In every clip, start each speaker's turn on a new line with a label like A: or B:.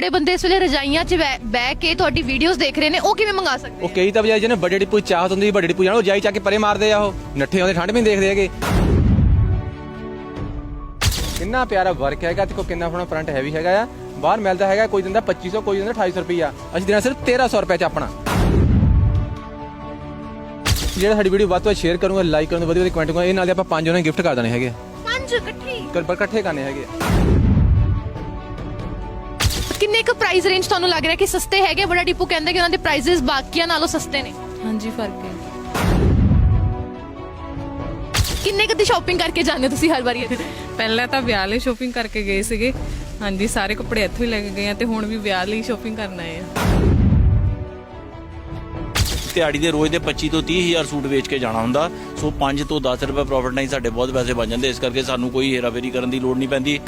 A: ਜਿਹੜੇ ਬੰਦੇ ਇਸ ਵੇਲੇ ਰਜਾਈਆਂ 'ਚ ਬਹਿ ਬਹਿ ਕੇ ਤੁਹਾਡੀ ਵੀਡੀਓਜ਼ ਦੇਖ ਰਹੇ ਨੇ ਉਹ ਕਿਵੇਂ ਮੰਗਾ ਸਕਦੇ
B: ਉਹ ਕਈ ਤਾਂ ਬਜਾਏ ਜਿਹਨੇ ਵੱਡੇ ਡਿਪੂ ਚਾਹਤ ਹੁੰਦੀ ਵੱਡੇ ਡਿਪੂ ਜਾਣਾ ਉਹ ਜਾਈ ਚੱਕ ਕੇ ਪਰੇ ਮਾਰਦੇ ਆ ਉਹ। ਨੱਠੇ ਆਉਂਦੇ ਠੰਡ ਵੀ ਨੀ ਦੇਖਦੇ ਹੈਗੇ। ਕਿੰਨਾ ਪਿਆਰਾ ਵਰਕ ਹੈਗਾ ਦੇਖੋ ਕਿੰਨਾ ਆਪਣਾ ਫਰੰਟ ਹੈਵੀ ਹੈਗਾ ਆ। ਬਾਹਰ ਮਿਲਦਾ ਹੈਗਾ ਕੋਈ ਦਿੰਦਾ 2500 ਕੋਈ ਦਿੰਦਾ 2800 ਰੁਪਈਆ। ਅਸੀਂ ਦੇਣਾ ਸਿਰਫ 1300 ਰੁਪਏ ਚ ਆਪਣਾ। ਜਿਹੜਾ ਸਾਡੀ ਵੀਡੀਓ ਵੱਧ ਤੋਂ ਵੱਧ ਸ਼ੇਅਰ ਕਰੂੰਗਾ ਲਾਈਕ ਕਰੂੰਗਾ ਵਧੀਆ ਵਧੀਆ ਕਮੈਂਟ ਕਰੂੰਗਾ ਇਹ ਨਾਲ ਦੇ ਆਪਾਂ ਪੰਜ ਉਹਨਾਂ ਗਿਫਟ ਕਰ ਦੇਣੇ ਹੈਗੇ।
A: ਪੰਜ ਇਕੱਠੇ।
B: ਕਰ ਪਰ ਇਕੱਠੇ ਕਰਨੇ ਹੈਗੇ।
A: ਕਿੰਨੇ ਕੁ ਪ੍ਰਾਈਸ ਰੇਂਜ ਤੁਹਾਨੂੰ ਲੱਗ ਰਿਹਾ ਕਿ ਸਸਤੇ ਹੈਗੇ? ਬੜਾ ਡਿਪੂ ਕਹਿੰਦਾ ਕਿ ਉਹਨਾਂ ਦੇ ਪ੍ਰਾਈਸਸ ਬਾਕੀਆਂ ਨਾਲੋਂ ਸਸਤੇ ਨੇ।
C: ਹਾਂਜੀ ਫ਼ਰਕ ਹੈ।
A: ਕਿੰਨੇ ਕੁ ਦੀ ਸ਼ਾਪਿੰਗ ਕਰਕੇ ਜਾਂਦੇ ਹੋ ਤੁਸੀਂ ਹਰ ਵਾਰੀ ਇੱਥੇ?
C: ਪਹਿਲਾਂ ਤਾਂ ਵਿਆਹ ਲਈ ਸ਼ੋਪਿੰਗ ਕਰਕੇ ਗਏ ਸੀਗੇ। ਹਾਂਜੀ ਸਾਰੇ ਕੱਪੜੇ ਇੱਥੋਂ ਹੀ ਲੈ ਕੇ ਗਏ ਆ ਤੇ ਹੁਣ ਵੀ ਵਿਆਹ ਲਈ ਸ਼ੋਪਿੰਗ ਕਰਨ ਆਏ ਆ।
D: ਦਿਹਾੜੀ ਦੇ ਰੋਜ਼ ਦੇ 25 ਤੋਂ 30 ਹਜ਼ਾਰ ਸੂਟ ਵੇਚ ਕੇ ਜਾਣਾ ਹੁੰਦਾ। ਸੋ 5 ਤੋਂ 10 ਰੁਪਏ ਪ੍ਰੋਫਿਟ ਨਾਲ ਹੀ ਸਾਡੇ ਬਹੁਤ ਪੈਸੇ ਬਣ ਜਾਂਦੇ। ਇਸ ਕਰਕੇ ਸਾਨੂੰ ਕੋਈ ਹੇਰਾਫੇਰੀ ਕਰਨ ਦੀ ਲੋੜ ਨਹੀਂ ਪੈਂਦੀ।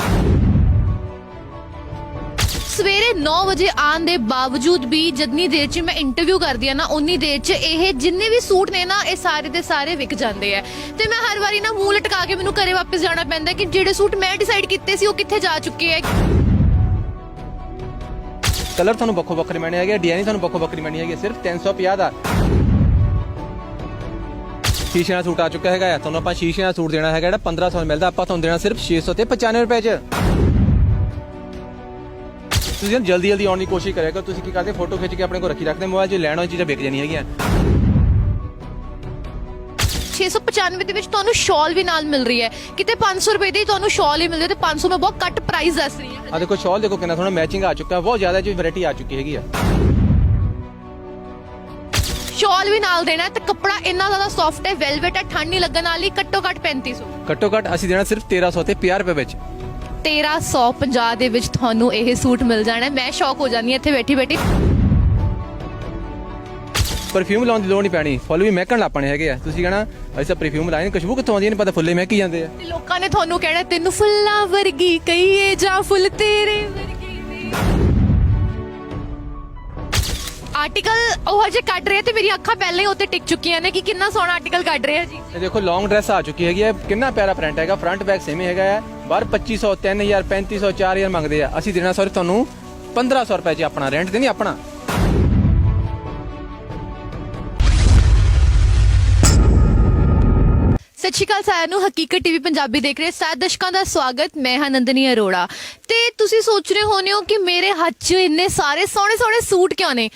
A: ਸਵੇਰੇ 9 ਵਜੇ ਆਉਣ ਦੇ ਬਾਵਜੂਦ ਵੀ ਜਿੰਨੀ ਦੇਰ 'ਚ ਮੈਂ ਇੰਟਰਵਿਊ ਕਰਦੀ ਆ ਨਾ ਉਨੀ ਦੇਰ 'ਚ ਇਹ ਜਿੰਨੇ ਵੀ ਸੂਟ ਨੇ ਨਾ, ਇਹ ਸਾਰੇ ਦੇ ਸਾਰੇ ਵਿਕ ਜਾਂਦੇ ਆ। ਤੇ ਮੈਂ ਹਰ ਵਾਰੀ ਨਾ ਮੂੰਹ ਲਟਕਾ ਕੇ ਮੈਨੂੰ ਘਰੇ ਵਾਪਸ ਜਾਣਾ ਪੈਂਦਾ ਕਿ ਜਿਹੜੇ ਸੂਟ ਮੈਂ ਡਿਸਾਈਡ ਕੀਤੇ ਸੀ, ਉਹ ਕਿੱਥੇ ਜਾ ਚੁੱਕੇ ਆ।
B: ਕਲਰ ਤੁਹਾਨੂੰ ਵੱਖੋ ਵੱਖਰੇ ਮਿਲਣੇ ਹੈਗੇ ਡਿਜ਼ਾਈਨ ਤੁਹਾਨੂੰ ਵੱਖੋ ਵੱਖਰੀ ਮਿਲਣੀ ਹੈਗੀ ਸਿਰਫ 350 ਦਾ। ਸ਼ੀਸ਼ੇ ਦਾ ਸੂਟ ਆ ਚੁੱਕਾ ਹੈਗਾ ਤੁਹਾਨੂੰ ਆਪਾਂ ਸ਼ੀਸ਼ੇ ਦਾ ਸੂਟ ਦੇਣਾ ਹੈਗਾ ਜਿਹੜਾ 1500 ਮਿਲਦਾ, ਆਪਾਂ ਤੁਹਾਨੂੰ ਦੇਣਾ ਸਿਰਫ 600 ਤੇ 95 ਰੁਪਏ ਚ। ਤੁਸੀਂ ਜਲਦੀ ਜਲਦੀ ਆਉਣ ਦੀ ਕੋਸ਼ਿਸ਼ ਕਰਿਆ ਕਰੋ। ਤੁਸੀਂ ਕੀ ਕਰਦੇ? ਫੋਟੋ ਖਿੱਚ ਕੇ ਆਪਣੇ ਕੋਲ ਰੱਖੀ ਰੱਖਦੇ ਮੋਬਾਈਲ 'ਚ ਲੈਣ ਵਾਲੀ ਚੀਜ਼ਾਂ ਵਿਕ ਜਾਣੀ ਹੈਗੀਆਂ।
A: 695 ਦੇ ਵਿੱਚ ਤੁਹਾਨੂੰ ਸ਼ਾਲ ਵੀ ਨਾਲ ਮਿਲ ਰਹੀ ਹੈ। ਕਿਤੇ 500 ਰੁਪਏ ਦੀ ਤੁਹਾਨੂੰ ਸ਼ਾਲ ਹੀ ਮਿਲ ਰਹੀ ਹੈ ਤੇ 500 ਮੈਂ ਬਹੁਤ ਘੱਟ ਪ੍ਰਾਈਸ ਦੱਸ ਰਹੀ ਹਾਂ।
B: ਆ ਦੇਖੋ ਸ਼ਾਲ ਦੇਖੋ ਕਿੰਨਾ ਸੋਹਣਾ ਮੈਚਿੰਗ ਆ ਚੁੱਕਾ ਬਹੁਤ ਜ਼ਿਆਦਾ ਜੀ ਵੈਰਾਈਟੀ ਆ ਚੁੱਕੀ ਹੈਗੀ ਆ।
A: ਸ਼ਾਲ ਵੀ ਨਾਲ ਦੇਣਾ ਤੇ ਕੱਪੜਾ ਇੰਨਾ ਜ਼ਿਆਦਾ ਸੌਫਟ ਹੈ ਵੈਲਵਟ ਹੈ ਠੰਡ ਨਹੀਂ ਲੱਗਣ ਵਾਲੀ ਘੱਟੋ ਘੱਟ 3500
B: ਘੱਟੋ ਘੱਟ ਅਸੀਂ ਦੇਣਾ ਸਿਰਫ 1300 ਤੇ 50 ਰੁਪਏ ਵਿੱਚ।
A: 1350 ਦੇ ਵਿੱਚ ਤੁਹਾਨੂੰ ਇਹ ਸੂਟ ਮਿਲ ਜਾਣਾ। ਮੈਂ ਸ਼ੌਕ ਹੋ ਜਾਂਦੀ ਹਾਂ ਇੱਥੇ ਬੈਠੀ ਬੈਠੀ।
B: ਪਰਫਿਊਮ ਲਾਉਣ ਦੀ ਲੋੜ ਨਹੀਂ ਪੈਣੀ। ਫੁੱਲ ਵੀ ਮਹਿਕਣ ਲੱਪਣੇ ਹੈਗੇ ਆ। ਤੁਸੀਂ ਕਹਣਾ ਐਸਾ ਪਰਫਿਊਮ ਲਾਏ ਨੇ ਖੁਸ਼ਬੂ ਕਿੱਥੋਂ ਆਉਂਦੀ ਹੈ? ਨਹੀਂ ਪਤਾ ਫੁੱਲੇ ਮਹਿਕੀ ਜਾਂਦੇ ਆ।
A: ਤੇ ਲੋਕਾਂ ਨੇ ਤੁਹਾਨੂੰ ਕਹਿਣਾ ਤੈਨੂੰ ਫੁੱਲਾਂ ਵਰਗੀ ਕਹੀਏ ਜਾਂ ਫੁੱਲ ਤੇਰੇ ਵਰਗੇ ਆਰਟੀਕਲ ਉਹ ਹਜੇ ਕੱਢ ਰਹੇ ਤੇ ਮੇਰੀ ਅੱਖਾਂ ਪਹਿਲਾਂ ਹੀ ਉੱਤੇ ਟਿਕ ਚੁੱਕੀਆਂ ਨੇ ਕਿ ਕਿੰਨਾ ਸੋਹਣਾ ਆਰਟੀਕਲ ਕੱਢ ਰਹੇ ਆ ਜੀ।
B: ਇਹ ਦੇਖੋ ਲੌਂਗ ਡਰੈਸ ਆ ਚੁੱਕੀ ਹੈਗੀ ਹੈ ਕਿੰਨਾ ਪਿਆਰਾ ਪ੍ਰਿੰਟ ਹੈਗਾ। ਫਰੰਟ ਬੈਕ ਸੇਮ ਹੀ ਹੈਗਾ ਹੈ ਬਾਹਰ 2500 3000 3500 4000 ਮੰਗਦੇ ਆ। ਅਸੀਂ ਦੇਣਾ ਸਰ ਤੁਹਾਨੂੰ 1500 ਰੁਪਏ 'ਚ ਆਪਣਾ ਰੈਂਟ ਤੇ ਨਹੀਂ ਆਪਣਾ।
A: ਸਤਿ ਸ਼੍ਰੀ ਅਕਾਲ ਸਾਰਿਆਂ ਨੂੰ, ਹਕੀਕਤ ਟੀਵੀ ਪੰਜਾਬੀ ਦੇਖ ਰਹੇ ਸਾਰੇ ਦਰਸ਼ਕਾਂ ਦਾ ਸਵਾਗਤ, ਮੈਂ ਹਾਂ ਨੰਦਨੀ ਅਰੋੜਾ। ਤੇ ਤੁਸੀਂ ਸੋਚ ਰਹੇ ਹੋਣੇ ਹੋ ਕਿ ਮੇਰੇ ਹੱਥ 'ਚ ਇੰਨੇ ਸਾਰੇ ਸੋਹਣੇ ਸੋਹਣੇ ਸੂਟ ਕਿਉਂ ਨੇ?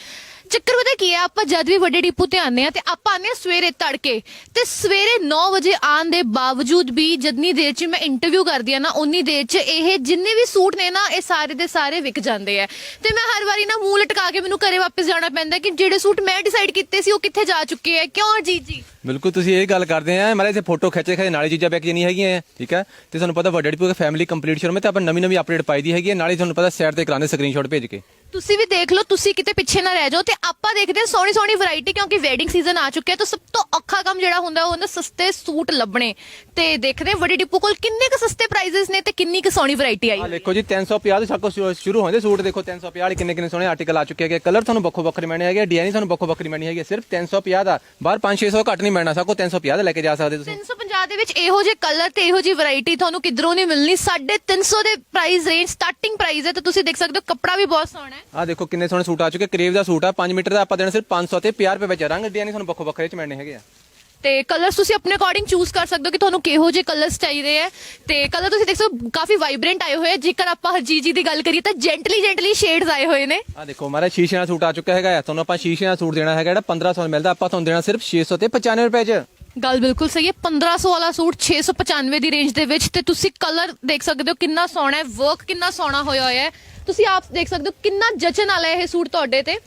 A: ਚੱਕਰ ਪਤਾ ਕੀ ਹੈ ਆਪਾਂ ਜਦ ਵੀ ਵੱਡੇ ਡਿਪੂ ਤੇ ਆਨੇ ਆ ਤੇ ਆਪਾਂ ਆਨੇ ਆ ਸਵੇਰੇ ਤੜਕੇ ਤੇ ਸਵੇਰੇ 9 ਵਜੇ ਆਉਣ ਦੇ ਬਾਵਜੂਦ ਵੀ ਜਿੰਨੀ ਦੇਰ 'ਚ ਮੈਂ ਇੰਟਰਵਿਊ ਕਰਦੀ ਆ ਨਾ ਉਨੀ ਦੇਰ 'ਚ ਇਹ ਜਿੰਨੇ ਵੀ ਸੂਟ ਨੇ ਨਾ ਇਹ ਸਾਰੇ ਦੇ ਸਾਰੇ ਵਿਕ ਜਾਂਦੇ ਆ। ਤੇ ਮੈਂ ਹਰ ਵਾਰੀ ਨਾ ਮੂੰਹ ਲਟਕਾ ਕੇ ਮੈਨੂੰ ਘਰੇ ਵਾਪਸ ਜਾਣਾ ਪੈਂਦਾ ਕਿ ਜਿਹੜੇ ਸੂਟ ਮੈਂ ਡਿਸਾਈਡ ਕੀਤੇ ਸੀ ਉਹ ਕਿੱਥੇ ਜਾ ਚੁੱਕੇ ਆ ਕਿਉਂ ਜੀ ਜੀ?
B: ਬਿਲਕੁਲ ਤੁਸੀਂ ਇਹ ਗੱਲ ਕਰਦੇ ਆ ਮਾਰੇ ਇੱਥੇ ਫੋਟੋ ਖਿੱਚ ਕੇ ਨਾਲੇ ਚੀਜ਼ਾਂ ਵਿਕ ਜਾਣੀ ਹੈਗੀਆਂ ਆ, ਠੀਕ ਹੈ ਤੇ ਤੁਹਾਨੂੰ ਪਤਾ ਵੱਡੇ ਡਿਪੂ ਫੈਮਿਲੀ ਕੰਪਲੀਟ ਸ਼ੋਰੂਮ ਹੈ ਤੇ ਆਪਾਂ ਨਵੀਂ ਨਵੀਂ ਅਪਡੇਟ ਪਾਈ ਦੀ ਹੈਗੀ ਹੈ ਨਾਲੇ ਤੁਹਾਨੂੰ ਪਤਾ ਸਾਈਡ ਤੇ ਕਰਾਉਂਦੇ ਸਕਰੀਨਸ਼ਾਟ ਭੇਜ ਕੇ।
A: ਤੁਸੀਂ ਵੀ ਦੇਖ ਲਓ ਤੁਸੀਂ ਕਿਤੇ ਪਿੱਛੇ ਨਾ ਰਹਿ ਜਾਓ ਤੇ ਆਪਾਂ ਦੇਖਦੇ ਹਾਂ ਸੋਹਣੀ ਸੋਹਣੀ ਵੈਰਾਈਟੀ ਕਿਉਂਕਿ ਵੈਡਿੰਗ ਸੀਜ਼ਨ ਆ ਚੁੱਕਿਆ ਤਾਂ ਸਭ ਤੋਂ ਔਖਾ ਕੰਮ ਜਿਹੜਾ ਹੁੰਦਾ ਉਹ ਹੁੰਦਾ ਸਸਤੇ ਸੂਟ ਲੱਭਣੇ। ਤੇ ਦੇਖਦੇ ਹਾਂ ਵੱਡੀ ਡਿਪੂ ਕੋਲ ਕਿੰਨੇ ਕੁ ਸਸਤੇ ਪ੍ਰਾਈजेस ਨੇ ਤੇ ਕਿੰਨੀ ਕੁ ਸੋਹਣੀ ਵੈਰਾਈਟੀ ਆਈ
B: ਆ ਦੇਖੋ ਜੀ 350 ਦੇ ਸਾਕੋ ਸ਼ੁਰੂ ਹੁੰਦੇ ਸੂਟ ਦੇਖੋ 350 ਵਾਲੇ ਕਿੰਨੇ ਕਿੰਨੇ ਸੋਹਣੇ ਆਰਟੀਕਲ ਆ ਚੁੱਕੇ ਹੈਗੇ। ਕਲਰ ਤੁਹਾਨੂੰ ਵੱਖੋ ਵੱਖਰੇ ਮਿਲਣੇ ਹੈਗੇ ਡਿਜ਼ਾਈਨ ਤੁਹਾਨੂੰ ਵੱਖੋ ਵੱਖਰੀ ਮਿਲਣੀ ਹੈਗੀ। ਸਿਰਫ 350 ਦਾ ਬਾਹਰ 5-600 ਘੱਟ ਨਹੀਂ ਮਿਲਣਾ ਸਾਕੋ 350 ਦਾ ਲੈ ਕੇ ਜਾ ਸਕਦੇ ਤੁਸੀਂ।
A: 350 ਦੇ ਵਿੱਚ ਇਹੋ ਜਿਹੇ ਕਲਰ ਤੇ ਇਹੋ ਜਿਹੀ ਵੈਰਾਈਟੀ ਤੁਹਾਨੂੰ ਕਿਧਰੋਂ ਨਹੀਂ ਮਿਲਣੀ? 350 ਦੇ ਪ੍ਰਾਈਸ ਰੇਂਜ ਸਟਾਰਟਿੰਗ ਪ੍ਰਾਈਸ ਹੈ ਤੇ ਤੁਸੀਂ ਦੇਖ ਸਕਦੇ ਹੋ ਕੱਪੜਾ ਵੀ ਬਹੁਤ ਸੋਹਣਾ ਹੈ।
B: ਆ ਦੇਖੋ ਕਿੰਨੇ ਸੋਹਣੇ ਸੂਟ ਆ ਚੁੱਕੇ ਕਰੇਵ ਦਾ ਸੂਟ ਆ 5 ਮੀਟਰ ਦਾ ਆਪਾਂ ਦੇਣਾ ਸਿਰਫ 500 ਤੇ 50 ਰੁਪਏ ਵਿੱਚ। ਰੰਗ ਡਿਜ਼ਾਈਨ ਤੁਹਾਨੂੰ ਵੱਖੋ ਵੱਖਰੇ ਚ ਮਿਲਣੇ ਹੈਗੇ ਆ।
A: ਤੇ ਕਲਰਸ ਤੁਸੀਂ ਆਪਣੇ ਅਕੋਰਡਿੰਗ ਚੂਜ਼ ਕਰ ਸਕਦੇ ਹੋ ਕਿ ਤੁਹਾਨੂੰ ਕਿਹੋ ਜਿਹੇ ਕਲਰਸ ਚਾਹੀਦੇ ਆ ਤੇ ਕਲਰ ਤੁਸੀਂ ਦੇਖ ਸਕਦੇ ਹੋ ਕਾਫੀ ਵਾਈਬ੍ਰੈਂਟ ਆਏ ਹੋਏ ਆ। ਜੇਕਰ ਆਪਾਂ ਹਰਜੀਤ ਜੀ ਦੀ ਗੱਲ ਕਰੀਏ ਤਾਂ ਜੈਂਟਲੀ ਜੈਂਟਲੀ ਸ਼ੇਡਸ ਆਏ ਹੋਏ ਨੇ।
B: ਆ ਦੇਖੋ ਮਾਰਾ ਸ਼ੀਸ਼ੇ ਦਾ ਸੂਟ ਆ ਚੁੱਕਾ ਹੈਗਾ ਆ। ਤੁਹਾਨੂੰ ਆਪਾਂ ਸ਼ੀਸ਼ੇ ਦਾ ਸੂਟ ਦੇਣਾ ਹੈਗਾ ਜਿਹੜਾ 1500 ਦਾ ਮਿਲਦਾ ਆਪਾਂ ਤੁਹਾਨੂੰ ਦੇਣਾ ਸਿਰਫ 600 ਤੇ 95 ਰੁਪਏ ਚ।
A: ਗੱਲ ਬਿਲਕੁਲ ਸਹੀ ਹੈ। 1500 ਵਾਲਾ ਸੂਟ 695 ਦੀ ਰੇਂਜ ਦੇ ਵਿੱਚ ਤੇ ਤੁਸੀਂ ਕਲਰ ਦੇਖ ਸਕਦੇ ਹੋ ਕਿੰਨਾ ਸੋਹਣਾ ਹੈ। ਵਰਕ ਕਿੰਨਾ ਸੋਹਣਾ ਹੋਇਆ ਹੋਇਆ ਹੈ। ਤੁਸੀਂ ਆਪ ਦੇਖ ਸਕਦੇ ਹੋ ਕਿੰਨਾ ਜਚਨ ਵਾਲਾ ਹੈ ਇਹ ਸੂਟ ਤੁਹਾਡੇ ਤੇ।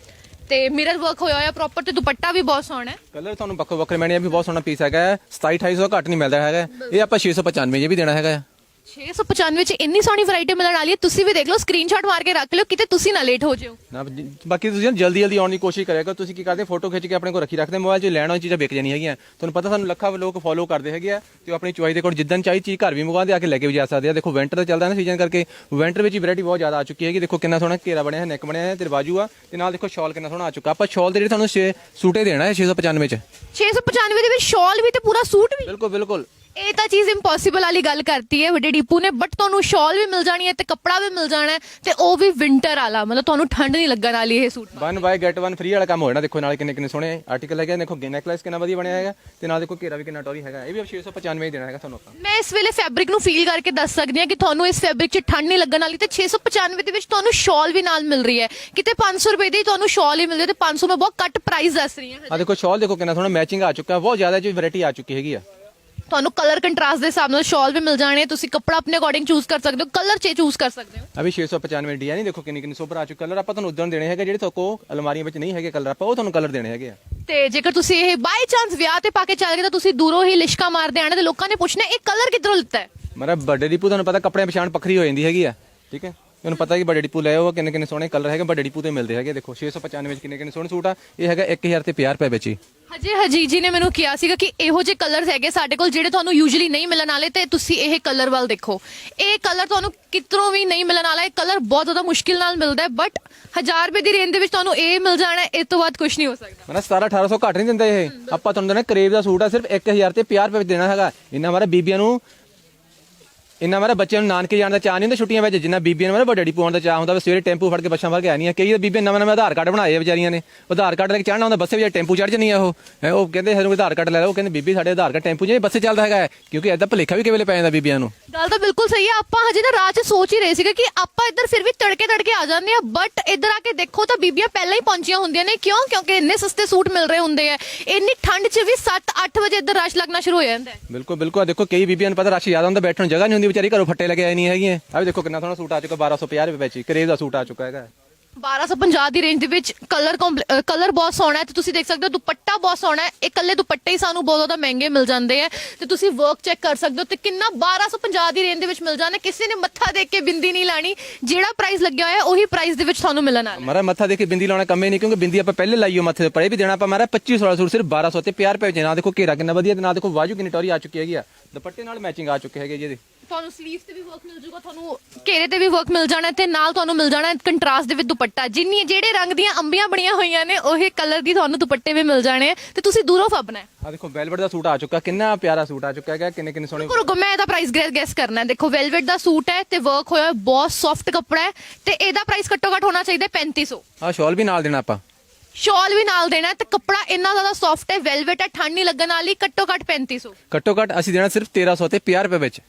A: ਤੇ ਮਿਰਰ ਵਰਕ ਹੋਇਆ ਹੋਇਆ ਪ੍ਰੋਪਰ ਤੇ ਦੁਪੱਟਾ ਵੀ ਬਹੁਤ ਸੋਹਣਾ ਹੈ।
B: ਕਲਰ ਤੁਹਾਨੂੰ ਵੱਖੋ ਵੱਖਰੇ ਮਿਲਣੇ ਆ ਵੀ ਬਹੁਤ ਸੋਹਣਾ ਪੀਸ ਹੈਗਾ 27 2800 ਘੱਟ ਨਹੀਂ ਮਿਲਦਾ ਹੈਗਾ ਇਹ ਆਪਾਂ 695 ਇਹ ਵੀ ਦੇਣਾ ਹੈਗਾ
A: 695 ਚ ਇੰਨੀ ਸੋਹਣੀ ਵੈਰਾਈਟੀ ਮਿਲਣ ਵਾਲੀ ਹੈ ਤੁਸੀਂ ਵੀ ਦੇਖ ਲਓ ਸਕਰੀਨਸ਼ਾਟ ਮਾਰ ਕੇ ਰੱਖ ਲਿਓ ਕਿਤੇ ਤੁਸੀਂ ਨਾ ਲੇਟ ਹੋ ਜਿਓ।
B: ਨਾ ਜ- ਬਾਕੀ ਤੁਸੀਂ ਨਾ ਜਲਦੀ ਜਲਦੀ ਆਉਣ ਦੀ ਕੋਸ਼ਿਸ਼ ਕਰਿਆ ਕਰੋ ਤੁਸੀਂ ਕੀ ਕਰਦੇ ਫੋਟੋ ਖਿੱਚ ਕੇ ਆਪਣੇ ਕੋਲ ਰੱਖੀ ਰੱਖਦੇ ਮੋਬਾਈਲ 'ਚ ਲੈਣ ਵਾਲੀ ਚੀਜ਼ਾਂ ਵਿਕ ਜਾਣੀ ਹੈਗੀਆਂ। ਤੁਹਾਨੂੰ ਪਤਾ ਸਾਨੂੰ ਲੱਖਾਂ ਲੋਕ ਫੋਲੋ ਕਰਦੇ ਹੈਗੇ ਆ ਤੇ ਉਹ ਆਪਣੀ ਚੁਆਈ ਦੇ ਕੋਲ ਜਿੱਦਨ ਚਾਹੀ ਚੀਜ਼ ਘਰ ਵੀ ਮੰਗਵਾਉਂਦੇ ਆ ਕੇ ਲੈ ਕੇ ਵੀ ਜਾ ਸਕਦੇ ਆ। ਦੇਖੋ ਵਿੰਟਰ ਦਾ ਚੱਲਦਾ ਨਾ ਸੀਜ਼ਨ ਕਰਕੇ ਵਿੰਟਰ ਵਿੱਚ ਹੀ ਵੈਰਾਈਟੀ ਬਹੁਤ ਜ਼ਿਆਦਾ ਆ ਚੁੱਕੀ ਹੈਗੀ। ਦੇਖੋ ਕਿੰਨਾ ਸੋਹਣਾ ਘੇਰਾ ਬਣਿਆ ਹੈ ਨੈਕ ਬਣਿਆ ਹੈ ਤੇ ਬਾਜੂ ਆ ਤੇ ਨਾਲ ਦੇਖੋ ਸ਼ਾਲ ਕਿੰਨਾ ਸੋਹਣਾ ਆ ਚੁੱਕਾ। ਆਪਾਂ ਸ਼ਾਲ ਦੇ ਜਿਹੜੇ ਤੁਹਾਨੂੰ ਛੇ ਸੂਟੇ ਦੇਣਾ ਹੈ 695 ਚ।
A: 695 ਦੇ ਵਿੱਚ ਸ਼ਾਲ ਵੀ ਤੇ ਪੂਰਾ ਸੂਟ ਵੀ।
B: ਬਿਲਕੁਲ ਬਿਲਕੁਲ।
A: ਇਹ ਤਾਂ ਚੀਜ਼ ਇੰਪੋਸੀਬਲ ਵਾਲੀ ਗੱਲ ਕਰਤੀ ਹੈ ਵੱਡੇ ਡੀਪੂ ਨੇ ਬਟ ਤੁਹਾਨੂੰ ਸ਼ਾਲ ਵੀ ਮਿਲ ਜਾਣੀ ਹੈ ਤੇ ਕੱਪੜਾ ਵੀ ਮਿਲ ਜਾਣਾ ਹੈ ਤੇ ਉਹ ਵੀ ਵਿੰਟਰ ਵਾਲਾ ਮਤਲਬ ਤੁਹਾਨੂੰ ਠੰਡ ਨਹੀਂ ਲੱਗਣ ਵਾਲੀ ਇਹ suit.
B: One buy get one free ਵਾਲਾ ਕੰਮ ਹੋ ਜਾਣਾ ਦੇਖੋ ਨਾਲ ਕਿੰਨੇ ਕਿੰਨੇ ਸੋਹਣੇ ਆਰਟੀਕਲ ਹੈਗੇ ਦੇਖੋ ਨੈਕਲੈਸ ਕਿੰਨਾ ਵਧੀਆ ਬਣਿਆ ਹੈਗਾ ਤੇ ਨਾਲ ਦੇਖੋ ਘੇਰਾ ਵੀ ਕਿੰਨਾ ਟੌਰੀ ਹੈਗਾ ਇਹ ਵੀ 695 ਹੀ ਦੇਣਾ ਹੈਗਾ ਤੁਹਾਨੂੰ ਆਪਾਂ।
A: ਮੈਂ ਇਸ ਵੇਲੇ ਫੈਬਰਿਕ ਨੂੰ ਫੀਲ ਕਰਕੇ ਦੱਸ ਸਕਦੀ ਹਾਂ ਕਿ ਤੁਹਾਨੂੰ ਇਸ ਫੈਬਰਿਕ 'ਚ ਠੰਡ ਨਹੀਂ ਲੱਗਣ ਵਾਲੀ ਤੇ 695 ਦੇ ਵਿੱਚ ਤੁਹਾਨੂੰ ਸ਼ਾਲ ਵੀ ਨਾਲ ਮਿਲ ਰਹੀ ਹੈ। ਕਿਤੇ 500 ਰੁਪਏ ਦੀ ਤੁਹਾਨੂੰ ਸ਼ਾਲ ਹੀ ਮਿਲ ਰਹੀ ਹੈ ਤੇ 500 ਮੈਂ ਬਹੁਤ ਘੱਟ ਪ੍ਰਾਈਸ ਦੱਸ ਰਹੀ ਹਾਂ।
B: ਆ ਦੇਖੋ ਸ਼ਾਲ ਦੇਖੋ ਕਿੰਨਾ ਸੋਹਣਾ ਮੈਚਿੰਗ ਆ ਚੁੱਕਾ ਬਹੁਤ ਜ਼ਿਆਦਾ ਜੀ ਵੈਰਾਈਟੀ ਆ ਚੁੱਕੀ ਹੈਗੀ ਆ।
A: ਤੁਹਾਨੂੰ ਕਲਰ ਕੰਟਰਾਸਟ ਦੇ ਹਿਸਾਬ ਨਾਲ ਸ਼ਾਲ ਵੀ ਮਿਲ ਜਾਣੇ ਤੁਸੀਂ ਕੱਪੜਾ ਆਪਣੇ ਅਕੋਰਡਿੰਗ ਚੂਜ਼ ਕਰ ਸਕਦੇ ਹੋ ਕਲਰ 'ਚ ਚੂਜ਼ ਕਰ ਸਕਦੇ ਹੋ।
B: ਵੀ 695 ਡਿਜ਼ਾਈਨ ਦੇਖੋ ਕਿੰਨੀ ਕਿੰਨੀ ਸੋਬਰ ਆ ਚੁੱਕਾ ਕਲਰ ਆਪਾਂ ਤੁਹਾਨੂੰ ਉਦੋਂ ਦੇਣੇ ਹੈਗੇ ਜਿਹੜੇ ਤੁਹਾਡੇ ਕੋਲ ਅਲਮਾਰੀਆਂ ਵਿੱਚ ਨਹੀਂ ਹੈਗੇ ਕਲਰ ਆਪਾਂ ਉਹ ਤੁਹਾਨੂੰ ਕਲਰ ਦੇਣੇ ਹੈਗੇ ਆ।
A: ਤੇ ਜੇਕਰ ਤੁਸੀਂ ਇਹ ਬਾਈ ਚਾਂਸ ਵਿਆਹ ਤੇ ਪਾ ਕੇ ਚੱਲ ਗਏ ਤਾਂ ਤੁਸੀਂ ਦੂਰੋਂ ਹੀ ਲਿਸ਼ਕਾ ਮਾਰਦੇ ਆਣਾ ਤੇ ਲੋਕਾਂ ਨੇ ਪੁੱਛਣਾ ਇਹ ਕਲਰ ਕਿੱਧਰੋਂ ਲਿੱਤਾ ਹੈ?
B: ਮੇਰਾ ਵੱਡੇ ਡਿਪੂ ਤੁਹਾਨੂੰ ਪਤਾ ਕੱਪੜਿਆਂ ਦੀ ਪਛਾਣ ਵੱਖਰੀ ਹੋ ਜਾਂਦੀ ਹੈਗੀ ਆ ਠੀਕ ਹੈ? ਤੁਹਾਨੂੰ ਪਤਾ ਕਿ ਵੱਡੇ ਡਿਪੂ ਲੈ ਆਓ ਕਿੰਨੇ ਕਿੰਨੇ ਸੋਹਣੇ ਕਲਰ ਹੈਗੇ ਵੱਡੇ ਡਿਪੂ ਤੇ ਮਿਲਦੇ ਹੈਗੇ। ਦੇਖੋ 695 ਵਿੱਚ ਕਿੰਨੇ ਕਿੰਨੇ ਸੋਹਣੇ ਸੂਟ ਆ ਇਹ ਹੈਗਾ 1000 ਤੇ 50 ਰੁਪਏ ਵਿੱਚ ਹੀ।
A: ਹਜੇ ਹਜੀਤ ਜੀ ਨੇ ਮੈਨੂੰ ਕਿਹਾ ਸੀਗਾ ਕਿ ਇਹੋ ਜਿਹੇ ਕਲਰਸ ਹੈਗੇ ਸਾਡੇ ਕੋਲ ਜਿਹੜੇ ਤੁਹਾਨੂੰ ਯੂਜੂਲੀ ਨਹੀਂ ਮਿਲਣ ਵਾਲੇ ਤੇ ਤੁਸੀਂ ਇਹ ਕਲਰ ਵੱਲ ਦੇਖੋ। ਇਹ ਕਲਰ ਤੁਹਾਨੂੰ ਕਿਤਰੋਂ ਵੀ ਨਹੀਂ ਮਿਲਣ ਵਾਲਾ ਇਹ ਕਲਰ ਬਹੁਤ ਜ਼ਿਆਦਾ ਮੁਸ਼ਕਿਲ ਨਾਲ ਮਿਲਦਾ ਹੈ ਬਟ 1000 ਰੁਪਏ ਦੀ ਰੇਂਜ ਦੇ ਵਿੱਚ ਤੁਹਾਨੂੰ ਇਹ ਮਿਲ ਜਾਣਾ ਹੈ, ਇਸ ਤੋਂ ਬਾਅਦ ਕੁਝ ਨਹੀਂ ਹੋ ਸਕਦਾ।
B: ਮਨਾ 17 1800 ਘੱਟ ਨਹੀਂ ਦਿੰਦੇ ਇਹ। ਆਪਾਂ ਤੁਹਾਨੂੰ ਦੇਣਾ ਕਰੇਵ ਦਾ ਸੂਟ ਆ ਸਿਰਫ 1000 ਤੇ 50 ਰੁਪਏ ਵਿੱਚ ਦੇਣਾ ਹੈਗਾ। ਇੰਨਾ ਮਾਰਾ ਬੀਬੀਆਂ ਨੂੰ ਇੰਨਾ ਮਾਰਾ ਬੱਚਿਆਂ ਨੂੰ ਨਾਨਕੇ ਜਾਣ ਦਾ ਚਾਹ ਨਹੀਂ ਹੁੰਦਾ ਛੁੱਟੀਆਂ ਵਿੱਚ ਜਿੰਨਾ ਬੀਬੀਆਂ ਨੂੰ ਮਾਰਾ ਵੱਡੇ ਡਿਪੂ ਆਉਣ ਦਾ ਚਾਹ ਹੁੰਦਾ ਵੀ ਸਵੇਰੇ ਟੈਂਪੂ ਫੜ ਕੇ ਬੱਸਾਂ ਭਰ ਕੇ ਆਣੀਆਂ ਕਈ ਬੀਬੀਆਂ ਨਵਾਂ ਨਵਾਂ ਆਧਾਰ ਕਾਰਡ ਬਣਾਏ ਆ ਵਿਚਾਰੀਆਂ ਨੇ। ਆਧਾਰ ਕਾਰਡ ਲੈ ਕੇ ਚੜਨਾ ਹੁੰਦਾ ਬੱਸੇ ਵਿੱਚ ਟੈਂਪੂ ਚੜ ਜਣੀ ਆ ਉਹ ਉਹ ਕਹਿੰਦੇ ਸਾਨੂੰ ਆਧਾਰ ਕਾਰਡ ਲੈ ਲਓ ਕਹਿੰਦੇ ਬੀਬੀ ਸਾਡੇ ਆਧਾਰ ਕਾਰਡ ਟੈਂਪੂ 'ਚ ਬੱਸੇ ਚੱਲਦਾ ਹੈਗਾ। ਕਿਉਂਕਿ ਐਦਾਂ ਭਲੇਖਾ ਵੀ ਕਿਵੇਂ ਪੈ ਜਾਂਦਾ ਬੀਬੀਆਂ ਨੂੰ।
A: ਗੱਲ ਤਾਂ ਬਿਲਕੁਲ ਸਹੀ ਹੈ ਆਪਾਂ ਹਜੇ ਨਾ ਰਾਹ 'ਚ ਸੋਚ ਹੀ ਰਹੇ ਸੀਗੇ ਕਿ ਆਪਾਂ ਇੱਧਰ ਫਿਰ ਵੀ ਤੜਕੇ ਤੜਕੇ ਆ ਜਾਂਦੇ ਆ ਬਟ ਇੱਧਰ ਆ ਕੇ ਦੇਖੋ ਤਾਂ ਬੀਬੀਆਂ ਪਹਿਲਾਂ ਹੀ ਪਹੁੰਚੀਆਂ ਹੁੰਦੀਆਂ ਨੇ ਕਿਉਂ? ਕਿਉਂਕਿ ਇੰਨੇ ਸਸਤੇ ਸੂਟ ਮਿਲ ਰਹੇ ਹੁੰਦੇ ਆ। ਇੰਨੀ ਠੰਡ 'ਚ ਵੀ 7-8 ਵਜੇ ਇੱਧਰ ਰਸ਼ ਲੱਗਣਾ ਸ਼ੁਰੂ ਹੋ ਜਾਂਦਾ ਹੈ।
B: ਬਿਲਕੁਲ ਬਿਲਕੁਲ ਦੇਖੋ ਕਈ ਬੀਬੀਆਂ ਨੂੰ ਪਤਾ ਰਸ਼ ਜ਼ਿਆਦਾ ਹੁੰਦਾ ਬੈਠਣ ਨੂੰ ਜਗ੍ਹਾ ਨਹੀਂ ਹੁੰਦੀ ਵਿਚਾਰੀ ਘਰੋਂ ਫੱਟੇ ਲੈ ਕੇ ਆਏ ਨਹੀਂ ਹੈਗੀਆਂ। ਆ ਵੀ ਦੇਖੋ ਕਿੰਨਾ ਸੋਹਣਾ ਸੂਟ ਆ ਚੁੱਕਾ 1250 ਰੁਪਏ ਵਿੱਚ। ਹੀ ਕਰੇਵ ਦਾ ਸੂਟ ਆ ਚੁੱਕਾ ਹੈਗਾ।
A: 1250 ਦੀ ਰੇਂਜ ਦੇ ਵਿੱਚ ਕਲਰ ਕਲਰ ਬਹੁਤ ਸੋਹਣਾ ਹੈ। ਤੇ ਤੁਸੀਂ ਦੇਖ ਸਕਦੇ ਹੋ ਦੁਪੱਟਾ ਬਹੁਤ ਸੋਹਣਾ ਹੈ। ਇਹ ਕੱਲੇ ਦੁਪੱਟੇ ਹੀ ਸਾਨੂੰ ਬਹੁਤ ਜ਼ਿਆਦਾ ਮਹਿੰਗੇ ਮਿਲ ਜਾਂਦੇ ਆ। ਤੇ ਤੁਸੀਂ ਵਰਕ ਚੈੱਕ ਕਰ ਸਕਦੇ ਹੋ ਤੇ ਕਿੰਨਾ 1250 ਦੀ ਰੇਂਜ ਦੇ ਵਿੱਚ ਮਿਲ ਜਾਣਾ ਕਿਸੇ ਨੇ ਮੱਥਾ ਦੇਖ ਕੇ ਬਿੰਦੀ ਨਹੀਂ ਲਾਣੀ। ਜਿਹੜਾ ਪ੍ਰਾਈਸ ਲੱਗਿਆ ਹੋਇਆ ਉਹੀ ਪ੍ਰਾਈਸ ਦੇ ਵਿੱਚ ਤੁਹਾਨੂੰ ਮਿਲਣ ਵਾਲਾ ਹੈ।
B: ਮਾਰਾ ਮੱਥਾ ਦੇਖ ਕੇ ਬਿੰਦੀ ਲਾਉਣਾ ਕੰਮੇ ਨਹੀਂ ਕਿਉਂਕਿ ਬਿੰਦੀ ਆਪਾਂ ਪਹਿਲੇ ਲਾਈਓ ਮੱਥੇ ਦੇ ਪਰੇ ਵੀ ਦੇਣਾ ਆਪਾਂ ਮਾਰਾ 25 16 ਸੂਟ ਸਿਰਫ 1200 ਤੇ 50 ਰੁਪਏ ਵਿੱਚ। ਨਾ ਦੇਖੋ ਘੇਰਾ ਕਿੰਨਾ ਵਧੀਆ ਤੇ ਨਾ ਦੇਖੋ ਵਾਜੂ ਕਿੰਨੀ ਟੌਰੀ ਆ ਚੁੱਕੀ ਹੈਗੀ ਆ। ਦੁਪੱਟੇ ਨਾਲ ਮੈਚਿੰਗ ਆ ਚੁੱਕੇ ਹੈਗੇ ਜੀ ਇਹਦੇ।
A: ਤੁਹਾਨੂੰ ਸਲੀਵਸ ਤੇ ਵੀ ਵਰਕ ਮਿਲ ਜਾਊਗਾ ਤੁਹਾਨੂੰ ਘੇਰੇ ਤੇ ਵੀ ਵਰਕ ਮਿਲ ਜਾਣਾ ਤੇ ਨਾਲ ਤੁਹਾਨੂੰ ਮਿਲ ਜਾਣਾ ਕੰਟਰਾਸਟ ਦੇ ਵਿੱਚ ਦੁਪੱਟਾ। ਜਿੰਨੀ ਜਿਹੜੇ ਰੰਗ ਦੀਆਂ ਅੰਬੀਆਂ ਬਣੀਆਂ ਹੋਈਆਂ ਨੇ ਉਹੀ ਕਲਰ ਦੀ ਤੁਹਾਨੂੰ ਦੁਪੱਟੇ ਵੀ ਮਿਲ ਜਾਣੇ ਤੇ ਤੁਸੀਂ ਦੂਰੋਂ ਫੱਬਣਾ
B: ਆ ਦੇਖੋ ਵੈਲਵਟ ਦਾ ਸੂਟ ਆ ਚੁੱਕਾ ਕਿੰਨਾ ਪਿਆਰਾ ਸੂਟ ਆ ਚੁੱਕਾ ਹੈਗਾ ਕਿੰਨੇ ਕਿੰਨੇ ਸੋਹਣੇ
A: ਰੁਕੋ ਰੁਕੋ ਮੈਂ ਇਹਦਾ ਪ੍ਰਾਈਸ ਗੈਸ ਕਰਨਾ ਹੈ। ਦੇਖੋ ਵੈਲਵਟ ਦਾ ਸੂਟ ਹੈ ਤੇ ਵਰਕ ਹੋਇਆ ਬਹੁਤ ਸੌਫਟ ਕੱਪੜਾ ਹੈ ਤੇ ਇਹਦਾ ਪ੍ਰਾਈਸ ਘੱਟੋ ਘੱਟ ਹੋਣਾ ਚਾਹੀਦਾ ਹੈ 3500
B: ਆ ਸ਼ਾਲ ਵੀ ਨਾਲ ਦੇਣਾ ਆਪਾਂ।
A: ਸ਼ਾਲ ਵੀ ਨਾਲ ਦੇਣਾ ਤੇ ਕੱਪੜਾ ਇੰਨਾ ਜ਼ਿਆਦਾ ਸੌਫਟ ਹੈ ਵੈਲਵਟ ਹੈ ਠੰਡ ਨਹੀਂ ਲੱਗਣ ਵਾਲੀ ਘੱਟੋ ਘੱਟ 3500
B: ਘੱਟੋ ਘੱਟ ਅਸੀਂ ਦੇਣਾ ਸਿਰਫ 1300 ਤੇ 50 ਰੁਪਏ ਵਿੱਚ।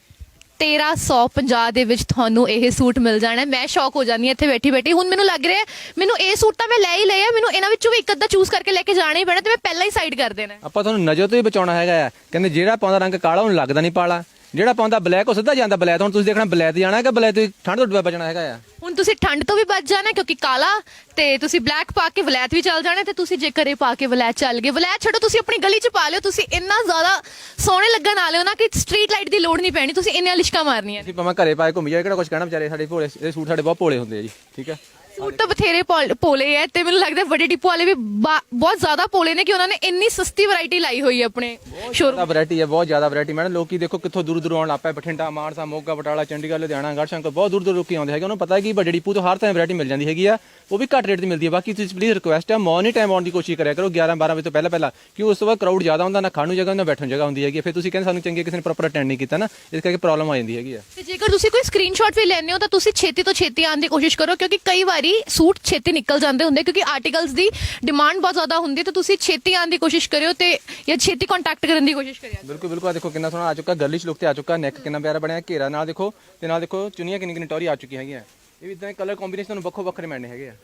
A: 1350 ਦੇ ਵਿੱਚ ਤੁਹਾਨੂੰ ਇਹ ਸੂਟ ਮਿਲ ਜਾਣਾ ਮੈਂ ਸ਼ੌਕ ਹੋ ਜਾਂਦੀ ਹਾਂ ਇੱਥੇ ਬੈਠੀ ਬੈਠੀ। ਹੁਣ ਮੈਨੂੰ ਲੱਗ ਰਿਹਾ ਮੈਨੂੰ ਇਹ ਸੂਟ ਤਾਂ ਮੈਂ ਲੈ ਹੀ ਲਿਆ ਮੈਨੂੰ ਇਹਨਾਂ ਵਿੱਚੋਂ ਵੀ ਇੱਕ ਅੱਧਾ ਚੂਜ਼ ਕਰਕੇ ਲੈ ਕੇ ਜਾਣਾ ਹੀ ਪੈਣਾ ਤੇ ਮੈਂ ਪਹਿਲਾਂ ਹੀ ਸਾਈਡ ਕਰ ਦੇਣਾ
B: ਆਪਾਂ ਤੁਹਾਨੂੰ ਨਜ਼ਰ ਤੋਂ ਹੀ ਬਚਾਉਣਾ ਹੈਗਾ ਆ। ਕਹਿੰਦੇ ਜਿਹੜਾ ਪਾਉਂਦਾ ਰੰਗ ਕਾਲਾ, ਉਹਨੂੰ ਲੱਗਦਾ ਨਹੀਂ ਪਾਲਾ। ਜਿਹੜਾ ਪਾਉਂਦਾ ਬਲੈਕ ਉਹ ਸਿੱਧਾ ਜਾਂਦਾ ਬਲੈਕ। ਹੁਣ ਤੁਸੀਂ ਦੇਖਣਾ ਬਲੈਕ ਜਾਣਾ ਹੈਗਾ ਬਲੈਕ ਤੋਂ ਠੰਡ ਤੋਂ ਬਚਣਾ ਹੈਗਾ ਆ।
A: ਹੁਣ ਤੁਸੀਂ ਠੰਡ ਤੋਂ ਵੀ ਬਚ ਜਾਣਾ ਕਿਉਂਕਿ ਕਾਲਾ ਤੇ ਤੁਸੀਂ ਬਲੈਕ ਪਾ ਕੇ ਵਲੈਤ ਵੀ ਚੱਲ ਜਾਣਾ ਤੇ ਤੁਸੀਂ ਜੇਕਰ ਇਹ ਪਾ ਕੇ ਵਲੈਤ ਚੱਲ ਗਏ। ਵਲੈਤ ਛੱਡੋ ਤੁਸੀਂ ਆਪਣੀ ਗਲੀ 'ਚ ਪਾ ਲਿਓ। ਤੁਸੀਂ ਇੰਨਾ ਜ਼ਿਆਦਾ ਸੋਹਣੇ ਲੱਗਣ ਵਾਲੇ ਹੋ ਨਾ ਕਿ ਸਟਰੀਟ ਲਾਈਟ ਦੀ ਲੋੜ ਨਹੀਂ ਪੈਣੀ। ਤੁਸੀਂ ਇੰਨੀਆਂ ਲਿਸ਼ਕਾਂ ਮਾਰਨੀਆਂ
B: ਅਸੀਂ ਭਾਵੇਂ ਘਰੇ ਪਾਏ ਘੁੰਮ ਜਾਏ ਕਿਹੜਾ ਕੁਝ ਕਹਿਣਾ ਵਿਚਾਰੇ ਸਾਡੇ ਭੋਲੇ ਇਹ ਸੂਟ ਸਾਡੇ ਬਹੁਤ ਭੋਲੇ ਹੁੰਦੇ ਆ ਜੀ ਠੀਕ ਹੈ
A: ਸੂਟ ਤਾਂ ਬਥੇਰੇ ਪੋਲ- ਪੋਲੇ ਐ ਤੇ ਮੈਨੂੰ ਲੱਗਦਾ ਵੱਡੇ ਡਿਪੂ ਵਾਲੇ ਵੀ ਬਾ- ਬਹੁਤ ਜ਼ਿਆਦਾ ਪੋਲੇ ਨੇ ਕਿ ਉਹਨਾਂ ਨੇ ਇੰਨੀ ਸਸਤੀ ਵੈਰਾਈਟੀ ਲਾਈ ਹੋਈ ਹੈ ਆਪਣੇ ਸ਼ੋਰੂਮ
B: ਜ਼ਿਆਦਾ ਵੈਰਾਈਟੀ ਹੈ ਬਹੁਤ ਜ਼ਿਆਦਾ ਵੈਰਾਈਟੀ। ਮੈਡਮ ਲੋਕੀ ਦੇਖੋ ਕਿੱਥੋਂ ਦੂਰ ਦੂਰ ਆਉਣ ਲੱਗ ਪਏ ਬਠਿੰਡਾ ਮਾਨਸਾ ਮੋਗਾ ਬਟਾਲਾ ਚੰਡੀਗੜ੍ਹ ਲੁਧਿਆਣਾ ਗੜਸ਼ੰਕਰ ਬਹੁਤ ਦੂਰ ਦੂਰ ਲੋਕੀ ਆਉਂਦੇ ਹੈਗੇ ਉਹਨਾਂ ਨੂੰ ਪਤਾ ਹੈ ਕਿ ਵੱਡੇ ਡਿਪੂ ਤੋਂ ਹਰ ਤਰ੍ਹਾਂ ਵੈਰਾਈਟੀ ਮਿਲ ਜਾਂਦੀ ਹੈਗੀ ਆ ਉਹ ਵੀ ਘੱਟ ਰੇਟ ਤੇ ਮਿਲਦੀ ਹੈ ਬਾਕੀ ਤੁਸੀਂ ਪਲੀਜ਼ ਰਿਕੁਐਸਟ ਹੈ ਮਾਰਨਿੰਗ ਟਾਈਮ ਆਉਣ ਦੀ ਕੋਸ਼ਿਸ਼ ਕਰਿਆ ਕਰੋ 11 12 ਵਜੇ ਤੋਂ ਪਹਿਲਾਂ ਪਹਿਲਾਂ ਕਿਉਂ ਉਸ ਤੋਂ ਬਾਅਦ ਕਰਾਊਡ ਜ਼ਿਆਦਾ ਹੁੰਦਾ ਨਾ ਖਾਣ ਨੂੰ ਜਗ੍ਹਾ ਨਾ ਬੈਠਣ ਨੂੰ ਜਗ੍ਹਾ ਹੁੰਦੀ ਹੈਗੀ ਫਿਰ ਤੁਸੀਂ ਕਹਿੰਦੇ ਸਾਨੂੰ ਚੰਗੇ ਕਿਸੇ ਨੇ ਪ੍ਰੋਪਰ ਅਟੈਂਡ ਨਹੀਂ ਕੀਤਾ ਨਾ ਇਸ ਕਰਕੇ ਪ੍ਰੋਬਲਮ ਆ ਜਾਂਦੀ ਹੈਗੀ ਆ।
A: ਤੇ ਜੇਕਰ ਤੁਸੀਂ ਕੋਈ ਸਕਰੀਨਸ਼ਾਟ ਵੀ ਲੈਣੇ ਹੋ ਤਾਂ ਤੁਸੀਂ ਛੇਤੀ ਤੋਂ ਛੇਤੀ ਆਉਣ ਦੀ ਕੋਸ਼ਿਸ਼ ਕਰੋ ਕਿਉਂਕਿ ਕਈ ਵਾਰੀ ਸੂਟ ਛੇਤੀ ਨਿਕਲ ਜਾਂਦੇ ਹੁੰਦੇ, ਕਿਉਂਕਿ ਆਰਟੀਕਲਸ ਦੀ ਡਿਮਾਂਡ ਬਹੁਤ ਜ਼ਿਆਦਾ ਹੁੰਦੀ ਹੈ, ਤੇ ਤੁਸੀਂ ਛੇਤੀ ਆਉਣ ਦੀ ਕੋਸ਼ਿਸ਼ ਕਰਿਓ ਤੇ, ਜਾਂ ਛੇਤੀ ਕੰਟੈਕਟ ਕਰਨ ਦੀ ਕੋਸ਼ਿਸ਼ ਕਰਿਓ।
B: ਬਿਲਕੁਲ ਬਿਲਕੁਲ ਆ ਦੇਖੋ ਕਿੰਨਾ ਸੋਹਣਾ ਆ ਚੁੱਕਾ ਗਰਲਿਸ਼ ਲੁੱਕ ਤੇ ਆ ਚੁੱਕਾ ਨੈਕ ਕਿੰਨਾ ਪਿਆਰਾ ਬਣਿਆ, ਘੇਰਾ ਨਾਲ ਦੇਖੋ, ਤੇ ਨਾਲ ਦੇਖੋ ਚੁੰਨੀਆਂ ਕਿੰਨੀ ਕਿੰਨੀ ਟੌਰੀ ਆ ਚੁੱਕੀ ਹੈਗੀਆਂ। ਇਹ ਵੀ ਇਦਾਂ ਕਲਰ ਕੰਬੀਨੇਸ਼ਨ ਤੁਹਾਨੂੰ ਵੱਖੋ ਵੱਖਰੇ ਮੈਨੇ ਹੈਗੇ ਆ।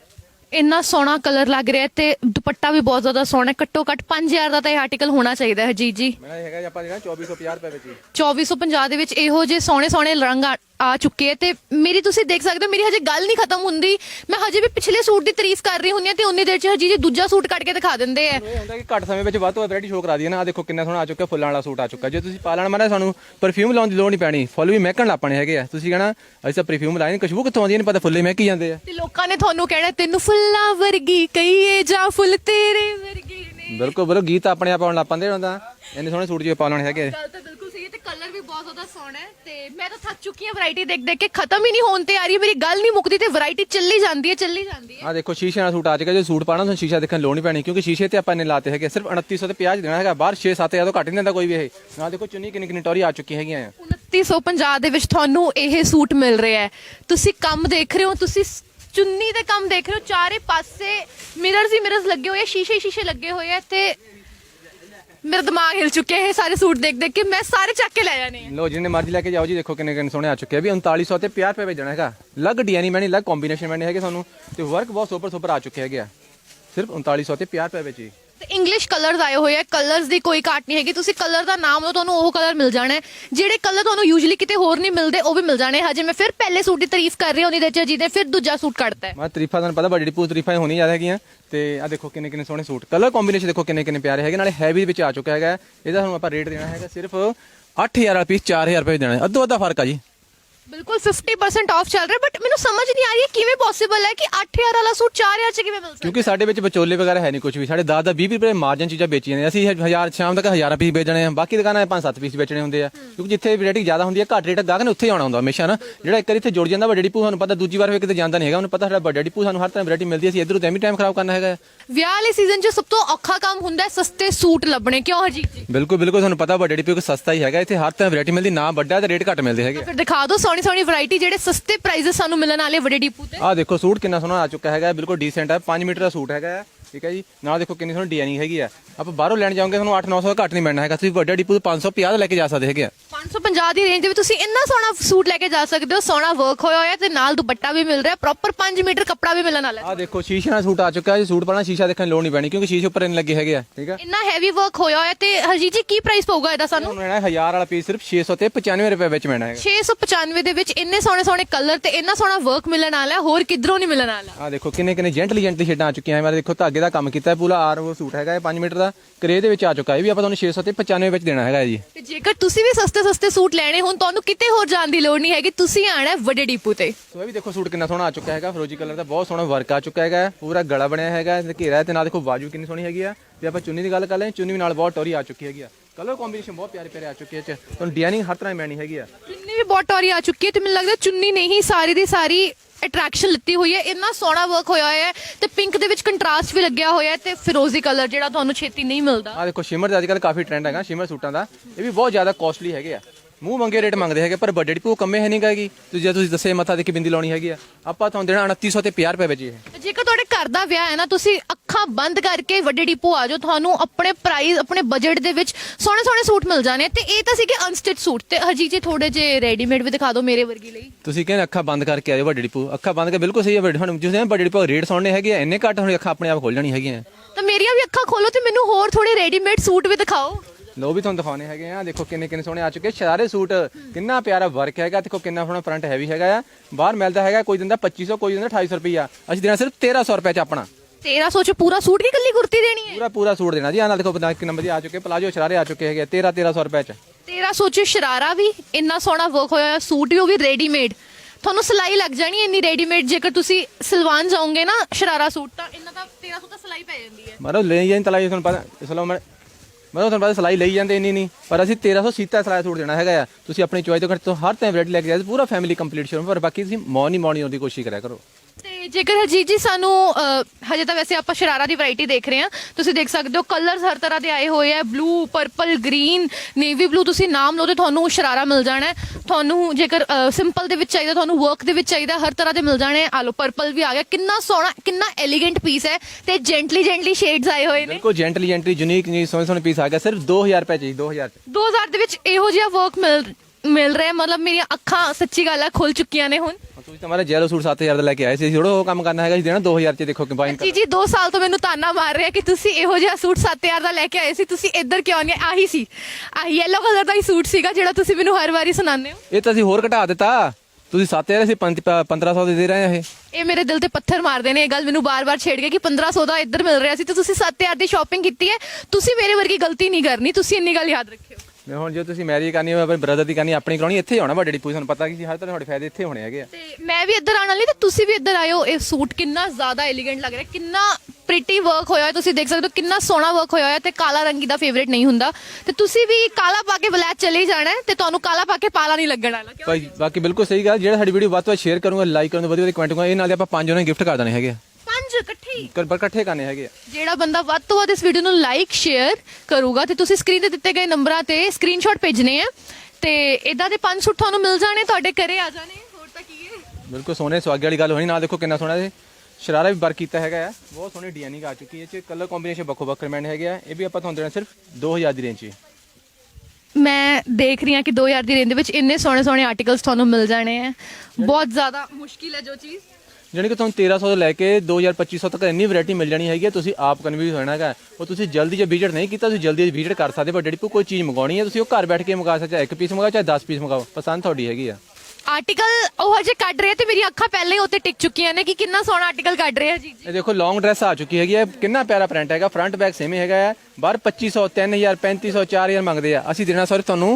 A: ਇੰਨਾ ਸੋਹਣਾ ਕਲਰ ਲੱਗ ਰਿਹਾ ਤੇ ਦੁਪੱਟਾ ਵੀ ਬਹੁਤ ਜ਼ਿਆਦਾ ਸੋਹਣਾ ਹੈ। ਘੱਟੋ ਘੱਟ 5000 ਦਾ ਤਾਂ ਇਹ ਆਰਟੀਕਲ ਹੋਣਾ ਚਾਹੀਦਾ ਹੈ ਜੀ ਜੀ।
B: ਮੇਰਾ ਇਹ ਹੈਗਾ ਜੀ ਆਪਾਂ ਜਿਹੜਾ 2450 ਰੁਪਏ ਵਿੱਚ ਹੀ
A: 2450 ਦੇ ਵਿੱਚ ਇਹੋ ਜਿਹੇ ਸੋਹਣੇ ਸੋਹਣੇ ਰੰਗ ਆ- ਚੁੱਕੇ ਤੇ ਮੇਰੀ ਤੁਸੀਂ ਦੇਖ ਸਕਦੇ ਹੋ ਮੇਰੀ ਹਜੇ ਗੱਲ ਨਹੀਂ ਖਤਮ ਹੁੰਦੀ। ਮੈਂ ਹਜੇ ਵੀ ਪਿਛਲੇ ਸੂਟ ਦੀ ਤਾਰੀਫ ਕਰ ਰਹੀ ਹੁੰਦੀ ਹਾਂ ਤੇ ਉਨੀ ਦੇਰ ਚ ਹਜੀ ਜੀ ਦੂਜਾ ਸੂਟ ਕੱਢ ਕੇ ਦਿਖਾ ਦਿੰਦੇ ਆ
B: ਇਹ ਹੁੰਦਾ ਕਿ ਘੱਟ ਸਮੇਂ ਵਿੱਚ ਵੱਧ ਤੋਂ ਵੱਧ ਵੈਰਾਈਟੀ ਸ਼ੋਅ ਕਰਾ ਦਈਏ ਨਾ। ਆ ਦੇਖੋ ਕਿੰਨਾ ਸੋਹਣਾ ਆ ਚੁੱਕਾ ਫੁੱਲਾਂ ਵਾਲਾ ਸੂਟ ਆ ਚੁੱਕਾ। ਜੇ ਤੁਸੀਂ ਪਾ ਲੈਣਾ ਮਾਰਾ ਸਾਨੂੰ ਪਰਫਿਊਮ ਲਾਉਣ ਦੀ ਲੋੜ ਨਹੀਂ ਪੈਣੀ। ਫੁੱਲ ਵੀ ਮਹਿਕਣ ਲੱਪਣੇ ਹੈਗੇ ਆ। ਤੁਸੀਂ ਕਹਣਾ ਅਸੀਂ ਤਾਂ ਪਰਫਿਊਮ ਲਾਏ ਨੇ ਖੁਸ਼ਬੂ ਕਿੱਥੋਂ ਆਉਂਦੀ ਨਹੀਂ ਪਤਾ ਫੁੱਲੇ ਮਹਿਕੀ ਜਾਂਦੇ ਆ।
A: ਤੇ ਲੋਕਾਂ ਨੇ ਤੁਹਾਨੂੰ ਕਹਿਣਾ ਤੈਨੂੰ ਫੁੱਲਾਂ ਵਰਗੀ ਕਹੀਏ ਜਾਂ ਫੁੱਲ ਤੇਰੇ ਵਰਗੇ ਨੇ।
B: ਬਿਲਕੁਲ ਬਿਲਕੁਲ ਗੀਤ ਆਪਣੇ ਆਪ ਆਉਣ ਲੱਗ ਪੈਂਦੇ ਹੁੰਦਾ। ਇੰਨੇ ਸੋਹਣੇ ਸੂਟ ਜਿਵੇਂ ਪਾ ਲੈਣੇ ਹੈਗੇ।
A: ਗੱਲ ਤਾਂ ਬਿਲਕੁਲ ਸਹੀ ਹੈ ਤੇ ਕਲਰ ਵੀ ਬਹੁਤ ਜ਼ਿਆਦਾ ਜ਼ਿਆਦਾ ਸੋਹਣਾ ਹੈ ਤੇ ਮੈਂ ਤਾਂ ਥੱਕ ਚੁੱਕੀ ਹਾਂ ਵੈਰਾਈਟੀ ਦੇਖ ਦੇਖ ਕੇ ਖਤਮ ਹੀ ਨਹੀਂ ਹੋਣ ਤੇ ਆ ਰਹੀ ਹੈ। ਮੇਰੀ ਗੱਲ ਨਹੀਂ ਮੁੱਕਦੀ ਤੇ ਵੈਰਾਈਟੀ ਚੱਲੀ ਜਾਂਦੀ ਹੈ ਚੱਲੀ ਜਾਂਦੀ ਹੈ।
B: ਆ ਦੇਖੋ ਸ਼ੀਸ਼ੇ ਨਾਲ ਸੂਟ ਆ ਚੁੱਕਾ ਜੇ ਸੂਟ ਪਾਣਾ ਤੁਹਾਨੂੰ ਸ਼ੀਸ਼ਾ ਦੇਖਣ ਲੋੜ ਨਹੀਂ ਪੈਣੀ ਕਿਉਂਕਿ ਸ਼ੀਸ਼ੇ ਤੇ ਆਪਾਂ ਨੇ ਲਾਤੇ ਹੈਗੇ। ਸਿਰਫ 2900 ਤੇ 50 ਦੇਣਾ ਹੈਗਾ। ਬਾਹਰ 6-7 ਤੋਂ ਘੱਟ ਨਹੀਂ ਦਿੰਦਾ ਕੋਈ ਵੀ ਇਹ। ਨਾਲ ਦੇਖੋ ਚੁੰਨੀ ਕਿੰਨੀ ਕਿੰਨੀ ਟੌਰੀ ਆ ਚੁੱਕੀ ਹੈਗੀਆਂ ਆ।
A: 2950 ਦੇ ਵਿੱਚ ਤੁਹਾਨੂੰ ਇਹ ਸੂਟ ਮਿਲ ਰਿਹਾ ਹੈ। ਤੁਸੀਂ ਕੰਮ ਦੇਖ ਰਹੇ ਹੋ ਤੁਸੀਂ ਸ- ਚੁੰਨੀ ਦੇ ਕੰਮ ਦੇਖ ਰਹੇ ਹੋ, ਚਾਰੇ ਪਾਸੇ ਮਿਰਰਸ ਹੀ ਮਿਰਰਸ ਲੱਗੇ ਹੋਏ ਆ, ਸ਼ੀਸ਼ੇ ਹੀ ਸ਼ੀਸ਼ੇ ਲੱਗੇ ਹੋਏ ਆ ਤੇ ਮੇਰਾ ਦਿਮਾਗ ਹਿਲ ਚੁੱਕਿਆ ਇਹ ਸਾਰੇ ਸੂਟ ਦੇਖ ਦੇਖ ਕੇ, ਮੈਂ ਸਾਰੇ ਚੱਕ ਕੇ ਲੈ ਜਾਣੇ ਆ।
B: ਲੋ ਜਿੰਨੇ ਮਰਜ਼ੀ ਲੈ ਕੇ ਜਾਓ ਜੀ, ਦੇਖੋ ਕਿੰਨੇ ਕਿੰਨੇ ਸੋਹਣੇ ਆ ਚੁੱਕੇ ਆ। ਵੀ 3900 ਤੇ 50 ਰੁਪਏ ਭੇਜਣਾ ਹੈਗਾ। ਲੱਗ ਡਿਜ਼ਾਈਨ ਮੈਨੀ ਲੱਗ ਕੰਬੀਨੇਸ਼ਨ ਮੈਨੀ ਹੈਗੇ ਤੁਹਾਨੂੰ ਤੇ ਵਰਕ ਬਹੁਤ ਸੁਪਰ ਸੁਪਰ ਆ ਚੁੱਕੇ ਹੈਗੇ ਆ। ਸਿਰਫ 3900 ਤੇ 50 ਰੁਪਏ ਵਿੱਚ ਹੀ।
A: ਤੇ ਇੰਗਲਿਸ਼ ਕਲਰਸ ਆਏ ਹੋਏ ਆ ਕਲਰਸ ਦੀ ਕੋਈ ਘਾਟ ਨਹੀਂ ਹੈਗੀ। ਤੁਸੀਂ ਕਲਰ ਦਾ ਨਾਮ ਲਓ, ਤੁਹਾਨੂੰ ਉਹ ਕਲਰ ਮਿਲ ਜਾਣਾ ਹੈ। ਜਿਹੜੇ ਕਲਰ ਤੁਹਾਨੂੰ ਯੂਜੂਲੀ ਕਿਤੇ ਹੋਰ ਨਹੀਂ ਮਿਲਦੇ, ਉਹ ਵੀ ਮਿਲ ਜਾਣੇ ਹਜੇ ਮੈਂ ਫਿਰ ਪਹਿਲੇ ਸੂਟ ਦੀ ਤਾਰੀਫ ਕਰ ਰਹੀ ਹਾਂ ਉਹਨੀ ਚ ਜਿਹਦੇ ਫਿਰ ਦੂਜਾ ਸੂਟ ਕੱਢਤਾ ਹੈ।
B: ਮੈਂ ਤਰੀਫਾ ਤੁਹਾਨੂੰ ਪਤਾ ਬੜੀ ਪੂ ਤਰੀਫਾਂ ਹੋਣੀ ਜ਼ਿਆਦਾ ਹੈਗੀਆਂ। ਤੇ ਆ ਦੇਖੋ ਕਿੰਨੇ ਕਿੰਨੇ ਸੋਹਣੇ ਸੂਟ। ਕਲਰ ਕੰਬੀਨੇਸ਼ਨ ਦੇਖੋ ਕਿੰਨੇ ਕਿੰਨੇ ਪਿਆਰੇ ਹੈਗੇ। ਨਾਲੇ ਹੈਵੀ ਵਿੱਚ ਆ ਚੁੱਕਾ ਹੈਗਾ। ਇਹਦਾ ਤੁਹਾਨੂੰ ਆਪਾਂ ਰੇਟ ਦੇਣਾ ਹੈਗਾ ਸਿਰਫ 8000 ਦਾ ਪੀਸ 4000 ਰੁਪਏ ਦੇਣਾ ਹੈ। ਅੱਧੋ ਅੱਧਾ ਫ਼ਰਕ ਆ ਜੀ।
A: ਬਿਲਕੁਲ 50% ਆਫ ਚੱਲ ਰਿਹਾ ਬਟ ਮੈਨੂੰ ਸਮਝ ਨਹੀਂ ਆ ਰਹੀ ਹੈ ਕਿਵੇਂ ਪੋਸੀਬਲ ਹੈ ਕਿ 8000 ਵਾਲਾ ਸੂਟ 4000 ਚ ਕਿਵੇਂ ਮਿਲ ਸਕਦਾ
B: ਕਿਉਂਕਿ ਸਾਡੇ ਵਿੱਚ ਵਿਚੋਲੇ ਵਗੈਰਾ ਹੈ ਨਹੀਂ ਕੁਝ ਵੀ। ਸਾਡੇ 10 ਦਾ 20 ਰੁਪਏ ਮਾਰਜਨ ਚੀਜ਼ਾਂ ਵੇਚੀ ਜਾਂਦੇ ਅਸੀਂ ਹਜ਼ਾਰ ਸ਼ਾਮ ਤੱਕ ਹਜ਼ਾਰਾਂ ਪੀਸ ਵੇਚਣੇ ਆ। ਬਾਕੀ ਦੁਕਾਨਾਂ 'ਚ ਪੰਜ ਸੱਤ ਪੀਸ ਵੇਚਣੇ ਹੁੰਦੇ ਆ। ਕਿਉਂਕਿ ਜਿੱਥੇ ਵੈਰਾਈਟੀ ਜ਼ਿਆਦਾ ਹੁੰਦੀ ਹੈ ਘੱਟ ਰੇਟ ਗਾਹਕ ਨੇ ਉੱਥੇ ਆਉਣਾ ਹੁੰਦਾ ਹਮੇਸ਼ਾ ਨਾ। ਜਿਹੜਾ ਇੱਕ ਵਾਰੀ ਇੱਥੇ ਜੁੜ ਜਾਂਦਾ ਵੱਡੇ ਡਿਪੂ ਤੁਹਾਨੂੰ ਪਤਾ ਦੂਜੀ ਵਾਰ ਫਿਰ ਕਿਤੇ ਜਾਂਦਾ ਨਹੀਂ ਹੈਗਾ। ਉਹਨੂੰ ਪਤਾ ਸਾਡਾ ਵੱਡਾ ਡਿਪੂ ਸਾਨੂੰ ਹਰ ਤਰ੍ਹਾਂ ਵੈਰਾਈਟੀ ਮਿਲਦੀ ਹੈ ਅਸੀਂ ਇਧਰੋਂ ਤਾਂ ਟਾਈਮ ਖਰਾਬ ਕਰਨਾ ਹੈਗਾ।
A: ਵਿਆਹ ਵਾਲੇ ਸੀਜ਼ਨ 'ਚ ਸਭ ਤੋਂ ਔਖਾ ਕੰਮ ਹੁੰਦਾ ਹੈ ਸਸਤੇ ਸੂਟ ਲੱਭਣੇ। ਕਿਉਂ ਹਰਜੀਤ ਜੀ?
B: ਬਿਲਕੁਲ ਬਿਲਕੁਲ। ਤੁਹਾਨੂੰ ਪਤਾ ਵੱਡੇ ਡਿਪੂ ਕਿ ਸਸਤਾ ਹੀ ਹੈਗਾ। ਇੱਥੇ ਹਰ ਤਰ੍ਹਾਂ ਵੈਰਾਈਟੀ ਮਿਲਦੀ ਨਾ ਵੱਡਾ ਤੇ ਰੇਟ ਘੱਟ ਮਿਲਦੇ ਹੈਗੇ
A: ਫਿਰ ਦਿਖਾ ਦਿਓ ਸੋਹਣੀ ਸੋਹਣੀ ਵੈਰਾਈਟੀ ਜਿਹੜੇ ਸਸਤੇ ਪ੍ਰਾਈਸਸ ਸਾਨੂੰ ਮਿਲਣ ਵਾਲੇ ਵੱਡੇ ਡਿਪੂ ਤੇ।
B: ਆਹ ਦੇਖੋ ਸੂਟ ਕਿੰਨਾ ਸੋਹਣਾ ਆ ਚੁੱਕਾ ਹੈਗਾ ਬਿਲਕੁਲ ਡੀਸੈਂਟ ਹੈ 5 ਮੀਟਰ ਦਾ ਸੂਟ ਹੈਗਾ ਹੈ, ਠੀਕ ਹੈ ਜੀ। ਨਾਲ ਦੇਖੋ ਕਿੰਨੀ ਸੋਹਣੀ ਡਿਜ਼ਾਈਨਿੰਗ ਹੈਗੀ ਆ। ਆਪਾਂ ਬਾਹਰੋਂ ਲੈਣ ਜਾਓਗੇ ਤੁਹਾਨੂੰ 8-900 ਦਾ ਘੱਟ ਨਹੀਂ ਮਿਲਣਾ ਹੈਗਾ। ਤੁਸੀਂ ਵੱਡੇ ਡਿਪੂ ਤੋਂ 550 ਦਾ ਲੈ ਕੇ ਜਾ ਸਕਦੇ ਹੈਗੇ ਆ।
A: 550 ਦੀ ਰੇਂਜ ਦੇ ਵਿੱਚ ਤੁਸੀਂ ਇੰਨਾ ਸੋਹਣਾ ਸੂਟ ਲੈ ਕੇ ਜਾ ਸਕਦੇ ਹੋ ਸੋਹਣਾ ਵਰਕ ਹੋਇਆ ਹੋਇਆ ਤੇ ਨਾਲ ਦੁਪੱਟਾ ਵੀ ਮਿਲ ਰਿਹਾ ਪ੍ਰੋਪਰ 5 ਮੀਟਰ ਕੱਪੜਾ ਵੀ ਮਿਲਣ ਵਾਲਾ ਹੈ।
B: ਆਹ ਦੇਖੋ ਸ਼ੀਸ਼ੇ ਨਾਲ ਸੂਟ ਆ ਚੁੱਕਾ ਜੀ ਸੂਟ ਪਾਣਾ ਸ਼ੀਸ਼ਾ ਦੇਖਣ ਲੋੜ ਨਹੀਂ ਪੈਣੀ ਕਿਉਂਕਿ ਸ਼ੀਸ਼ੇ ਉੱਪਰ ਨਹੀਂ ਲੱਗੇ ਹੈਗੇ ਆ ਠੀਕ ਹੈ
A: ਇੰਨਾ ਹੈਵੀ ਵਰਕ ਹੋਇਆ ਹੋਇਆ ਤੇ ਹਰਜੀਤ ਜੀ ਕੀ ਪ੍ਰਾਈਸ ਪਊਗਾ ਇਹਦਾ ਸਾਨੂੰ?
B: ਤੁਹਾਨੂੰ ਲੈਣਾ 1000 ਵਾਲਾ ਪੀਸ ਸਿਰਫ 600 ਤੇ 95 ਰੁਪਏ ਵਿੱਚ ਮਿਲਣਾ ਹੈਗਾ।
A: 695 ਦੇ ਵਿੱਚ ਇੰਨੇ ਸੋਹਣੇ ਸੋਹਣੇ ਕਲਰ ਤੇ ਇੰਨਾ ਸੋਹਣਾ ਵਰਕ ਮਿਲਣ ਵਾਲਾ ਹੋਰ ਕਿਧਰੋਂ ਨਹੀਂ ਮਿਲਣ ਵਾਲਾ?
B: ਆਹ ਦੇਖੋ ਕਿੰਨੇ ਕਿੰਨੇ ਜੈਂਟਲੀ ਜੈਂਟਲੀ ਸ਼ੇਡਾਂ ਆ ਚੁੱਕੀਆਂ ਮੈਂ ਦੇਖੋ ਧਾਗੇ ਦਾ ਕੰਮ ਕੀਤਾ ਹੈ ਪੂਰਾ ਆਰ ਉਹ ਸੂਟ ਹੈਗਾ ਇਹ 5 ਮੀਟਰ ਦਾ ਕਰੇ ਦੇ ਵਿੱਚ ਆ ਚੁੱਕਾ ਇਹ ਵੀ ਆਪਾਂ ਤੁਹਾਨੂੰ 600 ਤੇ 95 ਵਿੱਚ ਦੇਣਾ ਹੈਗਾ ਜੀ।
A: ਤੇ ਜੇਕਰ ਤੁਸੀਂ ਵੀ ਸਸਤੇ ਸਸਤੇ ਸੂਟ ਲੈਣੇ ਹੋਣ ਤੁਹਾਨੂੰ ਕਿਤੇ ਹੋਰ ਜਾਣ ਦੀ ਲੋੜ ਨਹੀਂ ਹੈਗੀ। ਤੁਸੀਂ ਆਣਾ ਹੈ ਵੱਡੇ ਡੀਪੂ ਤੇ।
B: ਸੋ ਇਹ ਵੀ ਦੇਖੋ ਸੂਟ ਕਿੰਨਾ ਸੋਹਣਾ ਆ ਚੁੱਕਾ ਹੈਗਾ। ਫਰੋਜੀ ਕਲਰ ਦਾ ਬਹੁਤ ਸੋਹਣਾ ਵਰਕ ਆ ਚੁੱਕਾ ਹੈਗਾ। ਪੂਰਾ ਗਲਾ ਬਣਿਆ ਹੈਗਾ। ਤੇ ਘੇਰਾ ਹੈ ਤੇ ਨਾਲ ਦੇਖੋ ਬਾਜੂ ਕਿੰਨੀ ਸੋਹਣੀ ਹੈਗੀ ਆ। ਤੇ ਆਪਾਂ ਚੁੰਨੀ ਦੀ ਗੱਲ ਕਰ ਲਈਏ ਚੁੰਨੀ ਵੀ ਨਾਲ ਬਹੁਤ ਟੋਰੀ ਆ ਚੁੱਕੀ ਹੈਗੀ ਆ। ਕਲਰ ਕੰਬੀਨੇਸ਼ਨ ਬਹੁਤ ਪਿਆਰੇ ਪਿਆਰੇ ਆ ਚੁੱਕੇ ਚ। ਤੁਹਾਨੂੰ ਡਿਜ਼ਾਈਨਿੰਗ ਹਰ ਤਰ੍ਹਾਂ ਦੀ ਮੈਣੀ ਹੈਗੀ ਆ।
A: ਚੁੰਨੀ ਵੀ ਬਹੁਤ ਟੌਰੀ ਆ ਚੁੱਕੀ ਹੈ ਤੇ ਮੈਨੂੰ ਲੱਗਦਾ ਚੁੰਨੀ ਨਹੀਂ ਸਾਰੀ ਦੀ ਸਾਰੀ ਅਟਰੈਕਸ਼ਨ ਲਿੱਤੀ ਹੋਈ ਹੈ ਇੰਨਾ ਸੋਹਣਾ ਵਰਕ ਹੋਇਆ ਹੋਇਆ ਹੈ ਤੇ ਪਿੰਕ ਦੇ ਵਿੱਚ ਕੰਟਰਾਸਟ ਵੀ ਲੱਗਿਆ ਹੋਇਆ ਹੈ ਤੇ ਫਿਰੋਜ਼ੀ ਕਲਰ ਜਿਹੜਾ ਤੁਹਾਨੂੰ ਛੇਤੀ ਨਹੀਂ ਮਿਲਦਾ।
B: ਆ ਦੇਖੋ ਸ਼ਿਮਰ ਦਾ ਅੱਜਕੱਲ ਕਾਫੀ ਟ੍ਰੈਂਡ ਹੈਗਾ ਸ਼ਿਮਰ ਸੂਟਾਂ ਦਾ। ਇਹ ਵੀ ਬਹੁਤ ਜ਼ਿਆਦਾ ਕਾਸਟਲੀ ਹੈਗੇ ਆ। ਮੂੰਹ ਮੰਗੇ ਰੇਟ ਮੰਗਦੇ ਹੈਗੇ ਪਰ ਵੱਡੇ ਡਿਪੂ ਕੰਮੇ ਹੈ ਨਹੀਂ ਗਾਗੀ ਤੁਸੀਂ ਜੇ ਤੁਸੀਂ ਦੱਸੇ ਮੱਥਾ ਦੇ ਕੇ ਬਿੰਦੀ ਲਾਉਣੀ ਹੈਗੀ ਆ। ਆਪਾਂ ਤੁਹਾਨੂੰ ਦੇਣਾ 2900 ਤੇ 50 ਰੁਪਏ ਵਿੱਚ ਇਹ।
A: ਜੇਕਰ ਤੁਹਾਡੇ ਘਰ ਦਾ ਵਿਆਹ ਹੈ ਨਾ ਤੁਸੀਂ ਅੱਖਾਂ ਬੰਦ ਕਰਕੇ ਵੱਡੇ ਡਿਪੂ ਆ ਜਾਓ ਤੁਹਾਨੂੰ ਆਪਣੇ ਪ੍ਰਾਈਸ ਆਪਣੇ ਬਜਟ ਦੇ ਵਿੱਚ ਸੋਹਣੇ ਸੋਹਣੇ ਸੂਟ ਮਿਲ ਜਾਣੇ ਤੇ ਇਹ ਤਾਂ ਸੀਗੇ ਅਨਸਟਿਚ ਸੂਟ। ਤੇ ਹਰਜੀਤ ਜੀ ਥੋੜੇ ਜੇ ਰੈਡੀਮੇਡ ਵੀ ਦਿਖਾ ਦਿਓ ਮੇਰੇ ਵਰਗੀ ਲਈ।
B: ਤੁਸੀਂ ਕਹਿੰਦੇ ਅੱਖਾਂ ਬੰਦ ਕਰਕੇ ਆਇਓ ਵੱਡੇ ਡਿਪੂ। ਅੱਖਾਂ ਬੰਦ ਕੇ ਬਿਲਕੁਲ ਸਹੀ ਹੈ ਵੱਡੇ ਹੁਣ ਜਿਵੇਂ ਵੱਡੇ ਡਿਪੂ ਰੇਟ ਸੁਣਨੇ ਹੈਗੇ ਆ ਇੰਨੇ ਘੱਟ ਹੁਣ ਅੱਖਾਂ ਆਪਣੇ ਆਪ ਖੋਲ ਜਾਣੀ ਹੈਗੀਆਂ।
A: ਤਾਂ ਮੇਰੀਆਂ ਵੀ ਅੱਖਾਂ ਖੋਲੋ ਤੇ ਮੈਨੂੰ ਹੋਰ ਥੋੜੇ ਰੈਡੀਮੇਡ ਸੂਟ ਵੀ ਦਿਖਾਓ।
B: ਲੋ ਵੀ ਤੁਹਾਨੂੰ ਦਿਖਾਉਣੇ ਹੈਗੇ ਆ। ਦੇਖੋ ਕਿੰਨੇ ਕਿੰਨੇ ਸੋਹਣੇ ਆ ਚੁੱਕੇ ਸ਼ਰਾਰੇ ਸੂਟ ਕਿੰਨਾ ਪਿਆਰਾ ਵਰਕ ਹੈਗਾ। ਦੇਖੋ ਕਿੰਨਾ ਸੋਹਣਾ ਫਰੰਟ ਹੈਵੀ ਹੈਗਾ ਆ। ਬਾਹਰ ਮਿਲਦਾ ਹੈਗਾ ਕੋਈ ਦਿੰਦਾ 2500 ਕੋਈ ਦਿੰਦਾ 2800 ਰੁਪਈਆ। ਅਸੀਂ ਦੇਣਾ ਸਿਰਫ 1300 ਰੁਪਏ ਚ ਆਪਣਾ।
A: 1300 ਚ ਪੂਰਾ ਸੂਟ ਕੀ ਕੱਲੀ ਕੁਰਤੀ ਦੇਣੀ ਹੈ?
B: ਪੂਰਾ ਪੂਰਾ ਸੂਟ ਦੇਣਾ ਜੀ। ਆ ਨਾਲ ਦੇਖੋ ਪਤਾ ਕਿੰਨੇ ਦੇ ਆ ਚੁੱਕੇ ਪਲਾਜੋ ਸ਼ਰਾਰੇ ਆ ਚੁੱਕੇ ਹੈਗੇ 13 1300 ਰੁਪਏ ਚ।
A: 1300 ਚ ਸ਼ਰਾਰਾ ਵੀ ਇੰਨਾ ਸੋਹਣਾ ਵਰਕ ਹੋਇਆ ਹੋਇਆ ਸੂਟ ਵੀ ਉਹ ਵੀ ਰੈਡੀਮੇਡ ਤੁਹਾਨੂੰ ਸਿਲਾਈ ਲੱਗ ਜਾਣੀ ਹੈ ਇੰਨੀ ਰੈਡੀਮੇਡ ਜੇਕਰ ਤੁਸੀਂ ਸਿਲਵਾਨ ਜਾਓਗੇ ਨਾ ਸ਼ਰਾਰਾ ਸੂਟ ਤਾਂ ਇਹਨਾਂ ਦਾ 1300 ਤਾਂ ਸਿਲਾਈ ਪੈ ਜਾਂਦੀ ਹੈ।
B: ਮਤਲਬ ਲੈ ਜਾਂਦੇ ਤਲਾਈ ਤੁਹਾਨੂੰ ਪਤਾ ਇਸਲਾਮ ਮੈਂ ਮਤਲਬ ਤੁਹਾਨੂੰ ਪਤਾ ਸਿਲਾਈ ਲਈ ਜਾਂਦੇ ਇੰਨੀ ਨਹੀਂ, ਪਰ ਅਸੀਂ 1300 ਸੀਤਾ ਸਿਲਾਈ ਸੂਟ ਦੇਣਾ ਹੈਗਾ ਆ। ਤੁਸੀਂ ਆਪਣੀ ਚੋਇਸ ਤੋਂ ਘੱਟ ਤੋਂ ਹਰ ਟਾਈਮ ਰੈਡ ਲੈ ਕੇ ਜਾਓ, ਪੂਰਾ ਫੈਮਿਲੀ ਕੰਪਲੀਟ ਸ਼ੋਰੂਮ ਪਰ ਬਾਕੀ ਤੁਸੀਂ ਮੌਨੀ ਮੌਨੀ ਆਉਣ ਦੀ ਕੋਸ਼ਿਸ਼ ਕਰਿਆ ਕਰੋ।
A: ਤੇ ਜੇਕਰ ਹਰਜੀਤ ਜੀ ਸਾਨੂੰ ਅਹ, ਹਜੇ ਤਾਂ ਵੈਸੇ ਆਪਾਂ ਸ਼ਰਾਰਾ ਦੀ ਵੈਰਾਈਟੀ ਦੇਖ ਰਹੇ ਹਾਂ ਤੁਸੀਂ ਦੇਖ ਸਕਦੇ ਹੋ ਕਲਰਸ ਹਰ ਤਰ੍ਹਾਂ ਦੇ ਆਏ ਹੋਏ ਆ blue purple green navy blue ਤੁਸੀਂ ਨਾਮ ਲਓ ਤੇ ਤੁਹਾਨੂੰ ਸ਼ਰਾਰਾ ਮਿਲ ਜਾਣਾ ਹੈ। ਤੁਹਾਨੂੰ ਜੇਕਰ ਸਿੰਪਲ ਦੇ ਵਿੱਚ ਚਾਹੀਦਾ ਤੁਹਾਨੂੰ ਵਰਕ ਦੇ ਵਿੱਚ ਚਾਹੀਦਾ ਹਰ ਤਰ੍ਹਾਂ ਦੇ ਮਿਲ ਜਾਣੇ ਆ। ਲੋ ਪਰਪਲ ਵੀ ਆ ਗਿਆ। ਕਿੰਨਾ ਸੋਹਣਾ ਕਿੰਨਾ ਐਲੀਗੈਂਟ ਪੀਸ ਹੈ ਤੇ ਜੈਂਟਲੀ ਜੈਂਟਲੀ ਸ਼ੇਡਸ ਆਏ ਹੋਏ ਨੇ।
B: ਬਿਲਕੁਲ ਜੈਂਟਲੀ ਜੈਂਟਲੀ ਯੂਨੀਕ ਜੀ ਸੋਹਣੇ ਸੋਹਣੇ ਪੀਸ ਆ ਗਿਆ ਸਿਰਫ 2000 ਰੁਪਏ ਚ ਜੀ 2000 ਚ।
A: 2000 ਦੇ ਵਿੱਚ ਇਹੋ ਜਿਹਾ ਵਰਕ ਮਿਲ ਮਿਲ ਰਿਹਾ ਹੈ, ਮਤਲਬ ਮੇਰੀਆਂ ਅੱਖਾਂ ਸੱਚੀ ਗੱਲ ਹੈ ਖੁੱਲ ਚੁੱਕੀਆਂ ਨੇ ਹੁਣ।
B: ਤੁਸੀਂ ਤਾਂ ਮਾਰੇ ਜੈਲੋ ਸੂਟ 7000 ਦਾ ਲੈ ਕੇ ਆਏ ਸੀ। ਥੋੜਾ ਉਹ ਕੰਮ ਕਰਨਾ ਹੈਗਾ ਜੀ ਦੇਣਾ 2000 ਚ ਦੇਖੋ ਕੰਬਾਈਨ
A: ਜੀ ਜੀ 2 ਸਾਲ ਤੋਂ ਮੈਨੂੰ ਤਾਨਾ ਮਾਰ ਰਿਹਾ ਕਿ ਤੁਸੀਂ ਇਹੋ ਜਿਹਾ ਸੂਟ 7000 ਦਾ ਲੈ ਕੇ ਆਏ ਸੀ। ਤੁਸੀਂ ਇੱਧਰ ਕਿਉਂ ਨਹੀਂ ਆਏ? ਆਹੀ ਸੀ। ਆਹ ਯੈਲੋ ਕਲਰ ਦਾ ਹੀ ਸੂਟ ਸੀਗਾ ਜਿਹੜਾ ਤੁਸੀਂ ਮੈਨੂੰ ਹਰ ਵਾਰੀ ਸੁਣਾਉਂਦੇ ਹੋ।
B: ਇਹ ਤਾਂ ਅਸੀਂ ਹੋਰ ਘਟਾ ਦਿੱਤਾ। ਤੁਸੀਂ 7000 ਅਸੀਂ 1500 ਦੇ ਦੇ ਰਹੇ ਆ ਇਹ।
A: ਇਹ ਮੇਰੇ ਦਿਲ ਤੇ ਪੱਥਰ ਮਾਰਦੇ ਨੇ। ਇਹ ਗੱਲ ਮੈਨੂੰ ਬਾਰ-ਬਾਰ ਛੇੜ ਕੇ ਕਿ 1500 ਦਾ ਇੱਧਰ ਮਿਲ ਰਿਹਾ ਸੀ। ਤੇ ਤੁਸੀਂ 7000 ਦੀ ਸ਼ਾਪਿੰਗ ਕੀਤੀ ਹੈ। ਤੁਸੀਂ ਮੇਰੇ ਵਰਗੀ ਗਲਤੀ ਨਹੀਂ ਕਰਨੀ। ਤੁਸੀਂ ਇੰਨੀ ਗੱਲ ਯਾਦ ਰੱਖਿਓ।
B: ਮੈਂ ਹੁਣ ਜੇ ਤੁਸੀਂ ਮੈਰਿਜ ਕਰਨੀ ਹੋਵੇ ਆਪਣੇ ਬ੍ਰਦਰ ਦੀ ਕਰਨੀ ਆਪਣੀ ਕਰਾਉਣੀ ਇੱਥੇ ਹੀ ਵੱਡੇ ਡਿਪੂ ਤੁਹਾਨੂੰ ਪਤਾ ਕਿ ਹਰ ਤਰ੍ਹਾਂ ਤੁਹਾਡੇ ਫਾਇਦੇ ਇੱਥੇ ਹੋਣੇ ਹੈਗੇ ਆ।
A: ਤੇ ਮੈਂ ਵੀ ਇੱਧਰ ਆਉਣ ਵਾਲੀ ਤੇ ਤੁਸੀਂ ਵੀ ਇੱਧਰ ਆਇਓ ਇਹ ਸੂਟ ਕਿੰਨਾ ਜ਼ਿਆਦਾ ਐਲੀਗੈਂਟ ਲੱਗ ਰਿਹਾ ਕਿੰਨਾ ਪ੍ਰੀਟੀ ਵਰਕ ਹੋਇਆ ਹੋਇਆ, ਤੁਸੀਂ ਦੇਖ ਸਕਦੇ ਹੋ ਕਿੰਨਾ ਸੋਹਣਾ ਵਰਕ ਹੋਇਆ ਹੋਇਆ ਤੇ ਕਾਲਾ ਰੰਗੀ ਦਾ ਫੇਵਰੇਟ ਨਹੀਂ ਹੁੰਦਾ। ਤੇ ਤੁਸੀਂ ਵੀ ਕਾਲਾ ਪਾ ਕੇ ਬਲੈਕ ਚਲੇ ਹੀ ਜਾਣਾ ਹੈ ਤੇ ਤੁਹਾਨੂੰ ਕਾਲਾ ਪਾ ਕੇ ਪਾਲਾ ਨਹੀਂ ਲੱਗਣ
B: ਭਾਈ ਬਾਕੀ ਬਿਲਕੁਲ ਸਹੀ ਗੱਲ ਜਿਹੜਾ ਸਾਡੀ ਵੀਡੀਓ ਵੱਧ ਤੋਂ ਵੱਧ ਸ਼ੇਅਰ ਕਰੂੰਗਾ ਲਾਈਕ ਕਰੂੰਗਾ ਵਧੀਆ ਵਧੀਆ ਕਮੈਂਟ ਕਰੂੰਗਾ ਇਹ ਨਾਲ ਆਪਾਂ ਪੰਜ ਉਹਨਾਂ ਗਿਫਟ ਕਰ ਦੇਣੇ ਹੈਗੇ ਆ।
A: ਹੀ
B: ਕਰ ਪਰ ਇਕੱਠੇ ਕਰਨੇ ਹੈਗੇ ਆ।
A: ਜਿਹੜਾ ਬੰਦਾ ਵੱਧ ਤੋਂ ਵੱਧ ਇਸ ਵੀਡੀਓ ਨੂੰ ਲਾਈਕ ਸ਼ੇਅਰ ਕਰੂਗਾ ਤੇ ਤੁਸੀਂ ਸਕਰੀਨ ਤੇ ਦਿੱਤੇ ਗਏ ਨੰਬਰਾਂ ਤੇ ਸਕਰੀਨਸ਼ਾਟ ਭੇਜਨੇ ਆ। ਤੇ ਇਦਾਂ ਦੇ ਪੰਜ ਸੂਟ ਤੁਹਾਨੂੰ ਮਿਲ ਜਾਣੇ ਤੁਹਾਡੇ ਘਰੇ ਆ ਜਾਣੇ। ਹੋਰ ਤਾਂ ਕੀ ਹੈ?
B: ਬਿਲਕੁਲ ਸੋਹਣੇ ਸਵਾਗੇ ਵਾਲੀ ਗੱਲ ਹੋਣੀ ਨਾਲ ਦੇਖੋ ਕਿੰਨਾ ਸੋਹਣਾ ਇਹ ਸ਼ਰਾਰਾ ਵੀ ਵਰਕ ਕੀਤਾ ਹੈਗਾ ਆ। ਬਹੁਤ ਸੋਹਣੀ ਡਿਜ਼ਾਈਨਿੰਗ ਆ ਚੁੱਕੀ ਹੈ ਇਹ ਚ ਕਲਰ ਕੰਬੀਨੇਸ਼ਨ ਵੱਖੋ ਵੱਖ ਰਮੈਂਡ ਹੈਗੇ ਆ। ਇਹ ਵੀ ਆਪਾਂ ਤੁਹਾਨੂੰ ਦੇਣਾ ਸਿਰਫ 2000 ਦੀ ਰੇਂਜ 'ਚ।
A: ਮੈਂ ਦੇਖ ਰਹੀ ਹਾਂ ਕਿ 2000 ਦੀ ਰੇਂਜ ਦੇ ਵਿੱਚ ਇੰਨੇ ਸੋਹਣੇ ਸੋਹਣੇ ਆਰਟੀਕਲਸ ਤੁਹਾਨੂੰ ਮਿਲ ਜਾਣੇ ਆ। ਬਹੁਤ ਜ਼ਿਆਦਾ ਮੁਸ਼ਕਿਲ ਹੈ ਜੋ ਚੀਜ਼।
B: ਜਾਣੀ ਕਿ ਤੁਹਾਨੂੰ 1300 ਤੋਂ ਲੈ ਕੇ 2000 2500 ਤੱਕ ਇੰਨੀ ਵੈਰਾਈਟੀ ਮਿਲ ਜਾਣੀ ਹੈਗੀ ਹੈ ਤੁਸੀਂ ਆਪ ਕਨਵਿੰਸ ਹੋਣਾ ਹੈਗਾ ਉਹ ਤੁਸੀਂ ਜਲਦੀ ਜੇ ਵਿਜ਼ਿਟ ਨਹੀਂ ਕੀਤਾ ਤੁਸੀਂ ਜਲਦੀ ਵਿਜ਼ਿਟ ਕਰ ਸਕਦੇ ਹੋ ਵੱਡੇ ਡਿਪੂ ਕੋਈ ਚੀਜ਼ ਮੰਗਾਉਣੀ ਹੈ ਤੁਸੀਂ ਉਹ ਘਰ ਬੈਠ ਕੇ ਮੰਗਾ ਸਕਦੇ ਇੱਕ ਪੀਸ ਮੰਗਾਓ ਚਾਹੇ 10 ਪੀਸ ਮੰਗਾਓ ਪਸੰਦ ਤੁਹਾਡੀ ਹੈਗੀ ਆ।
A: ਆਰਟੀਕਲ ਉਹ ਹਜੇ ਕੱਢ ਰਹੇ ਤੇ ਮੇਰੀ ਅੱਖਾਂ ਪਹਿਲਾਂ ਹੀ ਉੱਤੇ ਟਿਕ ਚੁੱਕੀਆਂ ਨੇ ਕਿ ਕਿੰਨਾ ਸੋਹਣਾ ਆਰਟੀਕਲ ਕੱਢ ਰਹੇ ਆ ਜੀ। ਜੀ
B: ਇਹ ਦੇਖੋ ਲੌਂਗ ਡਰੈਸ ਆ ਚੁੱਕੀ ਹੈਗੀ ਹੈ ਕਿੰਨਾ ਪਿਆਰਾ ਪ੍ਰਿੰਟ ਹੈਗਾ ਫਰੰਟ ਬੈਕ ਸੇਮ ਹੀ ਹੈਗਾ ਹੈ। ਬਾਹਰ 2500 3000 3500 4000 ਮੰਗਦੇ ਆ। ਅਸੀਂ ਦੇਣਾ ਸਿਰਫ ਤੁਹਾਨੂੰ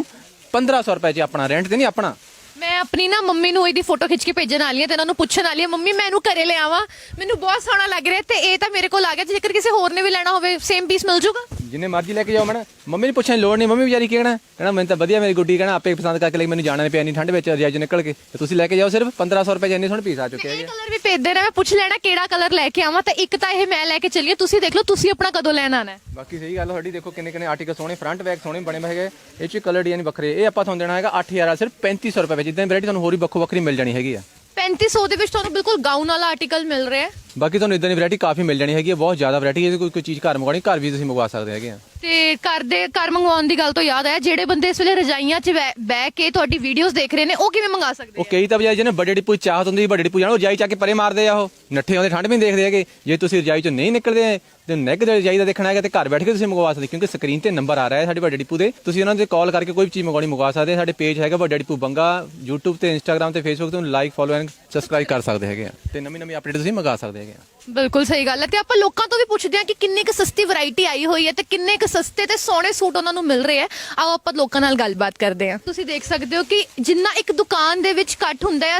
B: 1500 ਰੁਪਏ 'ਚ ਆਪਣਾ ਰੈਂਟ ਤੇ ਨਹੀਂ ਆਪਣਾ।
A: ਮੈਂ ਆਪਣੀ ਨਾ ਮੰਮੀ ਨੂੰ ਇਹਦੀ ਫੋਟੋ ਖਿੱਚ ਕੇ ਭੇਜਣ ਵਾਲੀ ਹਾਂ ਤੇ ਇਹਨਾਂ ਨੂੰ ਪੁੱਛਣ ਵਾਲੀ ਹਾਂ ਮੰਮੀ ਮੈਂ ਇਹਨੂੰ ਘਰੇ ਲੈ ਆਵਾਂ? ਮੈਨੂੰ ਬਹੁਤ ਸੋਹਣਾ ਲੱਗ ਰਿਹਾ ਤੇ ਇਹ ਤਾਂ ਮੇਰੇ ਕੋਲ ਆ ਗਿਆ। ਜੇਕਰ ਕਿਸੇ ਹੋਰ ਨੇ ਵੀ ਲੈਣਾ ਹੋਵੇ ਸੇਮ ਪੀਸ ਮਿਲ ਜਾਊਗਾ
B: ਜਿੰਨੇ ਮਰਜ਼ੀ ਲੈ ਕੇ ਜਾਓ ਮੈਡਮ। ਮੰਮੀ ਨੂੰ ਪੁੱਛਣ ਦੀ ਲੋੜ ਨਹੀਂ। ਮੰਮੀ ਵਿਚਾਰੀ ਕਹਿਣਾ ਕਹਿਣਾ ਮੈਨੂੰ ਤਾਂ ਵਧੀਆ ਮੇਰੀ ਗੁੱਡੀ ਕਹਿਣਾ ਆਪੇ ਪਸੰਦ ਕਰਕੇ ਲਈ ਮੈਨੂੰ ਜਾਣਾ ਨਹੀਂ ਪਿਆ ਨਹੀਂ ਠੰਡ ਵਿੱਚ ਰਜਾਈ 'ਚ ਨਿਕਲ ਕੇ। ਤੇ ਤੁਸੀਂ ਲੈ ਕੇ ਜਾਓ ਸਿਰਫ 1500 ਰੁਪਏ ਇੰਨੇ ਸੋਹਣੇ ਪੀਸ ਆ ਚੁੱਕੇ
A: ਇਹ
B: ਹੈਗੇ
A: ਕਲਰ ਵੀ ਭੇਜ ਦੇਣਾ। ਮੈਂ ਪੁੱਛ ਲੈਣਾ ਕਿਹੜਾ ਕਲਰ ਲੈ ਕੇ ਆਵਾਂ। ਤਾਂ ਇੱਕ ਤਾਂ ਇਹ ਮੈਂ ਲੈ ਕੇ ਚੱਲੀ ਹਾਂ, ਤੁਸੀਂ ਦੇਖ ਲਓ ਤੁਸੀਂ ਆਪਣਾ ਕਦੋਂ ਲੈਣ ਆਣਾ ਹੈ।
B: ਬਾਕੀ ਸਹੀ ਗੱਲ ਆ ਤੁਹਾਡੀ ਦੇਖੋ ਕਿੰਨੇ ਕਿੰਨੇ ਆਰਟੀਕਲ ਸੋਹਣੇ ਫਰੰਟ ਬੈਕ ਸੋਹਣੇ ਬਣੇ ਹੋਏ ਹੈਗੇ। ਇਹ 'ਚ ਕਲਰ ਡਿਜ਼ਾਈਨ ਵੱਖਰੇ। ਇਹ ਆਪਾਂ ਤੁਹਾਨੂੰ ਦੇਣਾ ਹੈਗਾ 8000 ਵਾਲਾ ਸਿਰਫ 3500 ਰੁਪਏ ਵਿੱਚ ਜਿੱਦਾਂ ਵੈਰਾਈਟੀ ਤੁਹਾਨੂੰ ਹੋਰ ਵੀ ਵੱਖੋ ਵੱਖਰੀ ਮਿਲ ਜਾਣੀ ਹੈਗੀ ਆ।
A: 3500 ਦੇ ਵਿੱਚ ਤੁਹਾਨੂੰ ਬਿਲਕੁਲ ਗਾਊਨ ਵਾਲਾ ਆਰਟੀਕਲ ਮਿਲ ਰਿਹਾ ਹੈ।
B: ਬਾਕੀ ਤੁਹਾਨੂੰ ਇਦਾਂ ਦੀ ਵੈਰਾਈਟੀ ਕਾਫੀ ਮਿਲ ਜਾਣੀ ਹੈਗੀ ਹੈ ਬਹੁਤ ਜ਼ਿਆਦਾ ਵੈਰਾਈਟੀ ਹੈ ਕੋਈ ਕੋਈ ਚੀਜ਼ ਘਰ ਮੰਗਵਾਉਣੀ ਘਰ ਵੀ ਤੁਸੀਂ ਮੰਗਵਾ ਸਕਦੇ ਹੈਗੇ ਆ।
A: ਤੇ ਘਰ ਦੇ ਘਰ ਮੰਗਵਾਉਣ ਦੀ ਗੱਲ ਤੋਂ ਯਾਦ ਆਇਆ ਜਿਹੜੇ ਬੰਦੇ ਇਸ ਵੇਲੇ ਰਜਾਈਆਂ 'ਚ ਬਹਿ- ਬਹਿ ਕੇ ਤੁਹਾਡੀ ਵੀਡੀਓਜ਼ ਦੇਖ ਰਹੇ ਨੇ ਉਹ ਕਿਵੇਂ ਮੰਗਾ ਸਕਦੇ
B: ਉਹ ਕਈ ਤਾਂ ਬਜਾਏ ਜਿਹਨੇ ਵੱਡੇ ਡਿਪੂ ਚਾਹਤ ਹੁੰਦੀ ਵੱਡੇ ਡਿਪੂ ਜਾਣਾ ਉਹ ਰਜਾਈ ਚੱਕ ਕੇ ਪਰੇ ਮਾਰਦੇ ਆ ਉਹ। ਨੱਠੇ ਆਉਂਦੇ ਠੰਡ ਵੀ ਨਹੀਂ ਦੇਖਦੇ ਹੈਗੇ। ਜੇ ਤੁਸੀਂ ਰਜਾਈ 'ਚੋਂ ਨਹੀਂ ਨਿਕਲਦੇ ਤੇ ਨੈਗ ਦੇ ਰਜਾਈ ਦਾ ਦੇਖਣਾ ਹੈਗਾ ਤੇ ਘਰ ਬੈਠ ਕੇ ਤੁਸੀਂ ਮੰਗਵਾ ਸਕਦੇ ਕਿਉਂਕਿ ਸਕਰੀਨ ਤੇ ਨੰਬਰ ਆ ਰਿਹਾ ਹੈ ਸਾਡੇ ਵੱਡੇ ਡਿਪੂ ਦੇ। ਤੁਸੀਂ ਉਹਨਾਂ ਤੇ ਕਾਲ ਕਰਕੇ ਕੋਈ ਵੀ ਚੀਜ਼ ਮੰਗਵਾਉਣੀ ਮੰਗਵਾ ਸਕਦੇ ਸਾਡੇ ਪੇਜ ਹੈਗਾ ਵੱਡਾ ਡਿਪੂ ਬੰਗਾ YouTube ਤੇ Instagram ਤੇ Facebook ਤੇ ਲਾਈਕ ਫੋਲੋ ਐਂਡ ਸਬਸਕ੍ਰਾਈਬ ਕਰ ਸਕਦੇ ਹੈਗੇ ਆ। ਤੇ ਨਵੀਂ ਨਵੀਂ ਅਪਡੇਟ ਤੁਸੀਂ ਮੰਗਾ ਸਕਦੇ ਹੈਗੇ ਆ।
A: ਬਿਲਕੁਲ ਸਹੀ ਗੱਲ ਹੈ ਤੇ ਆਪਾਂ ਲੋਕਾਂ ਤੋਂ ਵੀ ਪੁੱਛਦੇ ਹਾਂ ਕਿ ਕਿੰਨੀ ਕੁ ਸਸਤੀ ਵੈਰਾਈਟੀ ਆਈ ਹੋਈ ਹੈ ਤੇ ਕਿੰਨੇ ਕੁ ਸਸਤੇ ਤੇ ਸੋਹਣੇ ਸੂਟ ਉਹਨਾਂ ਨੂੰ ਮਿਲ ਰਹੇ ਆ ਆਓ ਆਪਾਂ ਲੋਕਾਂ ਨਾਲ ਗੱਲਬਾਤ ਕਰਦੇ ਹਾਂ। ਤੁਸੀਂ ਦੇਖ ਸਕਦੇ ਹੋ ਕਿ ਜਿੰਨਾ ਇੱਕ ਦੁਕਾਨ ਦੇ ਵਿੱਚ ਘੱਟ ਹੁੰਦਾ ਹੈ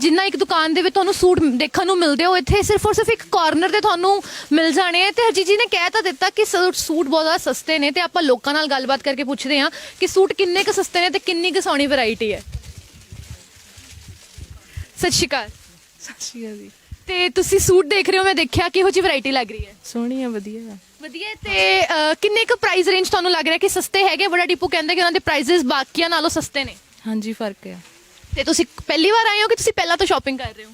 A: ਜਿੰਨਾ ਇੱਕ ਦੁਕਾਨ ਦੇ ਵਿੱਚ ਤੁਹਾਨੂੰ ਸੂਟ ਦੇਖਣ ਨੂੰ ਮਿਲਦੇ ਹੋ ਇੱਥੇ ਸਿਰਫ ਔਰ ਸਿਰਫ ਇੱਕ ਕਾਰਨਰ ਤੇ ਤੁਹਾਨੂੰ ਮਿਲ ਜਾਣੇ ਆ ਤੇ ਹਰਜੀਤ ਜੀ ਨੇ ਕਹਿ ਤਾਂ ਦਿੱਤਾ ਕਿ ਸੂ- ਸੂਟ ਬਹੁਤ ਜ਼ਿਆਦਾ ਸਸਤੇ ਨੇ ਤੇ ਆਪਾਂ ਲੋਕਾਂ ਨਾਲ ਗੱਲਬਾਤ ਕਰਕੇ ਪੁੱਛਦੇ ਹਾਂ ਕਿ ਸੂਟ ਕਿੰਨੇ ਕੁ ਸਸਤੇ ਨੇ ਤੇ ਕਿੰਨੀ ਕੁ ਸੋਹਣੀ ਵੈਰਾਈਟੀ ਹੈ। ਸਤਿ ਸ਼੍ਰੀ ਅਕਾਲ।
C: ਸਤਿ ਸ਼੍ਰੀ ਅਕਾਲ ਜੀ।
A: ਤੇ ਤੁਸੀਂ ਸੂਟ ਦੇਖ ਰਹੇ ਹੋ ਮੈਂ ਦੇਖਿਆ ਕਿਹੋ ਜਿਹੀ ਵੈਰਾਈਟੀ ਲੱਗ ਰਹੀ ਹੈ।
C: ਸੋਹਣੀ ਆ ਵਧੀਆ
A: ਵਧੀਆ ਹੈ ਤੇ ਅਹ, ਕਿੰਨੇ ਕੁ ਪ੍ਰਾਈਸ ਰੇਂਜ ਤੁਹਾਨੂੰ ਲੱਗ ਰਿਹਾ ਕਿ ਸਸਤੇ ਹੈਗੇ? ਬੜਾ ਡਿਪੂ ਕਹਿੰਦੇ ਕਿ ਉਹਨਾਂ ਦੇ ਪ੍ਰਾਈਸਸ ਬਾਕੀਆਂ ਨਾਲੋਂ ਸਸਤੇ ਨੇ।
C: ਹਾਂਜੀ ਫ਼ਰਕ ਆ।
A: ਤੇ ਤੁਸੀਂ ਪਹਿਲੀ ਵਾਰ ਆਏ ਹੋ ਕਿ ਤੁਸੀਂ ਪਹਿਲਾਂ ਤੋਂ ਸ਼ਾਪਿੰਗ ਕਰ ਰਹੇ ਹੋ?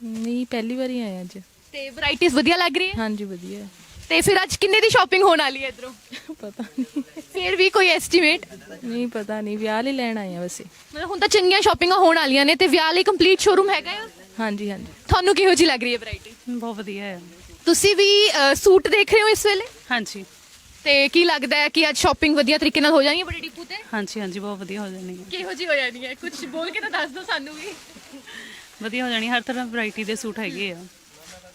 C: ਨਹੀਂ ਪਹਿਲੀ ਵਾਰੀ ਆਏ ਅੱਜ।
A: ਤੇ ਵੈਰਾਈਟੀਆਂ ਵਧੀਆ ਲੱਗ ਰਹੀ ਹੈ?
C: ਹਾਂਜੀ ਵਧੀਆ
A: ਤੇ ਫਿਰ ਅੱਜ ਕਿੰਨੇ ਦੀ ਸ਼ਾਪਿੰਗ ਹੋਣ ਵਾਲੀ ਹੈ ਇਧਰੋਂ?
C: ਪਤਾ ਨਹੀਂ।
A: ਫਿਰ ਵੀ ਕੋਈ ਐਸਟੀਮੇਟ
C: ਨਹੀਂ ਪਤਾ ਨਹੀਂ ਵਿਆਹ ਲਈ ਲੈਣ ਆਏ ਆ ਵੈਸੇ।
A: ਮਤਲਬ ਹੁਣ ਤਾਂ ਚੰਗੀਆਂ ਸ਼ਾਪਿੰਗਾਂ ਹੋਣ ਵਾਲੀਆਂ ਨੇ ਤੇ ਵਿਆਹ ਲਈ ਕੰਪਲੀਟ ਸ਼ੋਰੂਮ ਹੈਗਾ ਆ?
C: ਹਾਂਜੀ ਹਾਂਜੀ।
A: ਤੁਹਾਨੂੰ ਕਿਹੋ ਜਿਹੀ ਲੱਗ ਰਹੀ ਹੈ ਵੈਰਾਈਟੀ
E: ਬਹੁਤ ਵਧੀਆ ਹੈ।
A: ਤੁਸੀਂ ਵੀ ਸੂਟ ਦੇਖ ਰਹੇ ਹੋ ਇਸ ਵੇਲੇ?
E: ਹਾਂਜੀ।
A: ਤੇ ਕੀ ਲੱਗਦਾ ਹੈ ਕਿ ਅੱਜ ਸ਼ਾਪਿੰਗ ਵਧੀਆ ਤਰੀਕੇ ਨਾਲ ਹੋ ਜਾਣੀ ਹੈ ਬੜੇ ਡਿਪੂ ਤੇ?
E: ਹਾਂਜੀ ਹਾਂਜੀ ਬਹੁਤ ਵਧੀਆ ਹੋ ਜਾਣੀ ਹੈ।
A: ਕਿਹੋ ਜਿਹੀ ਹੋ ਜਾਣੀ ਹੈ? ਕੁਝ ਬੋਲ ਕੇ ਤਾਂ ਦੱਸ ਦਿਓ ਸਾਨੂੰ ਵੀ।
E: ਵਧੀਆ ਹੋ ਜਾਣੀ ਹਰ ਤਰ੍ਹਾਂ ਵੈਰਾਈਟੀ ਦੇ ਸੂਟ ਹੈਗੇ ਆ।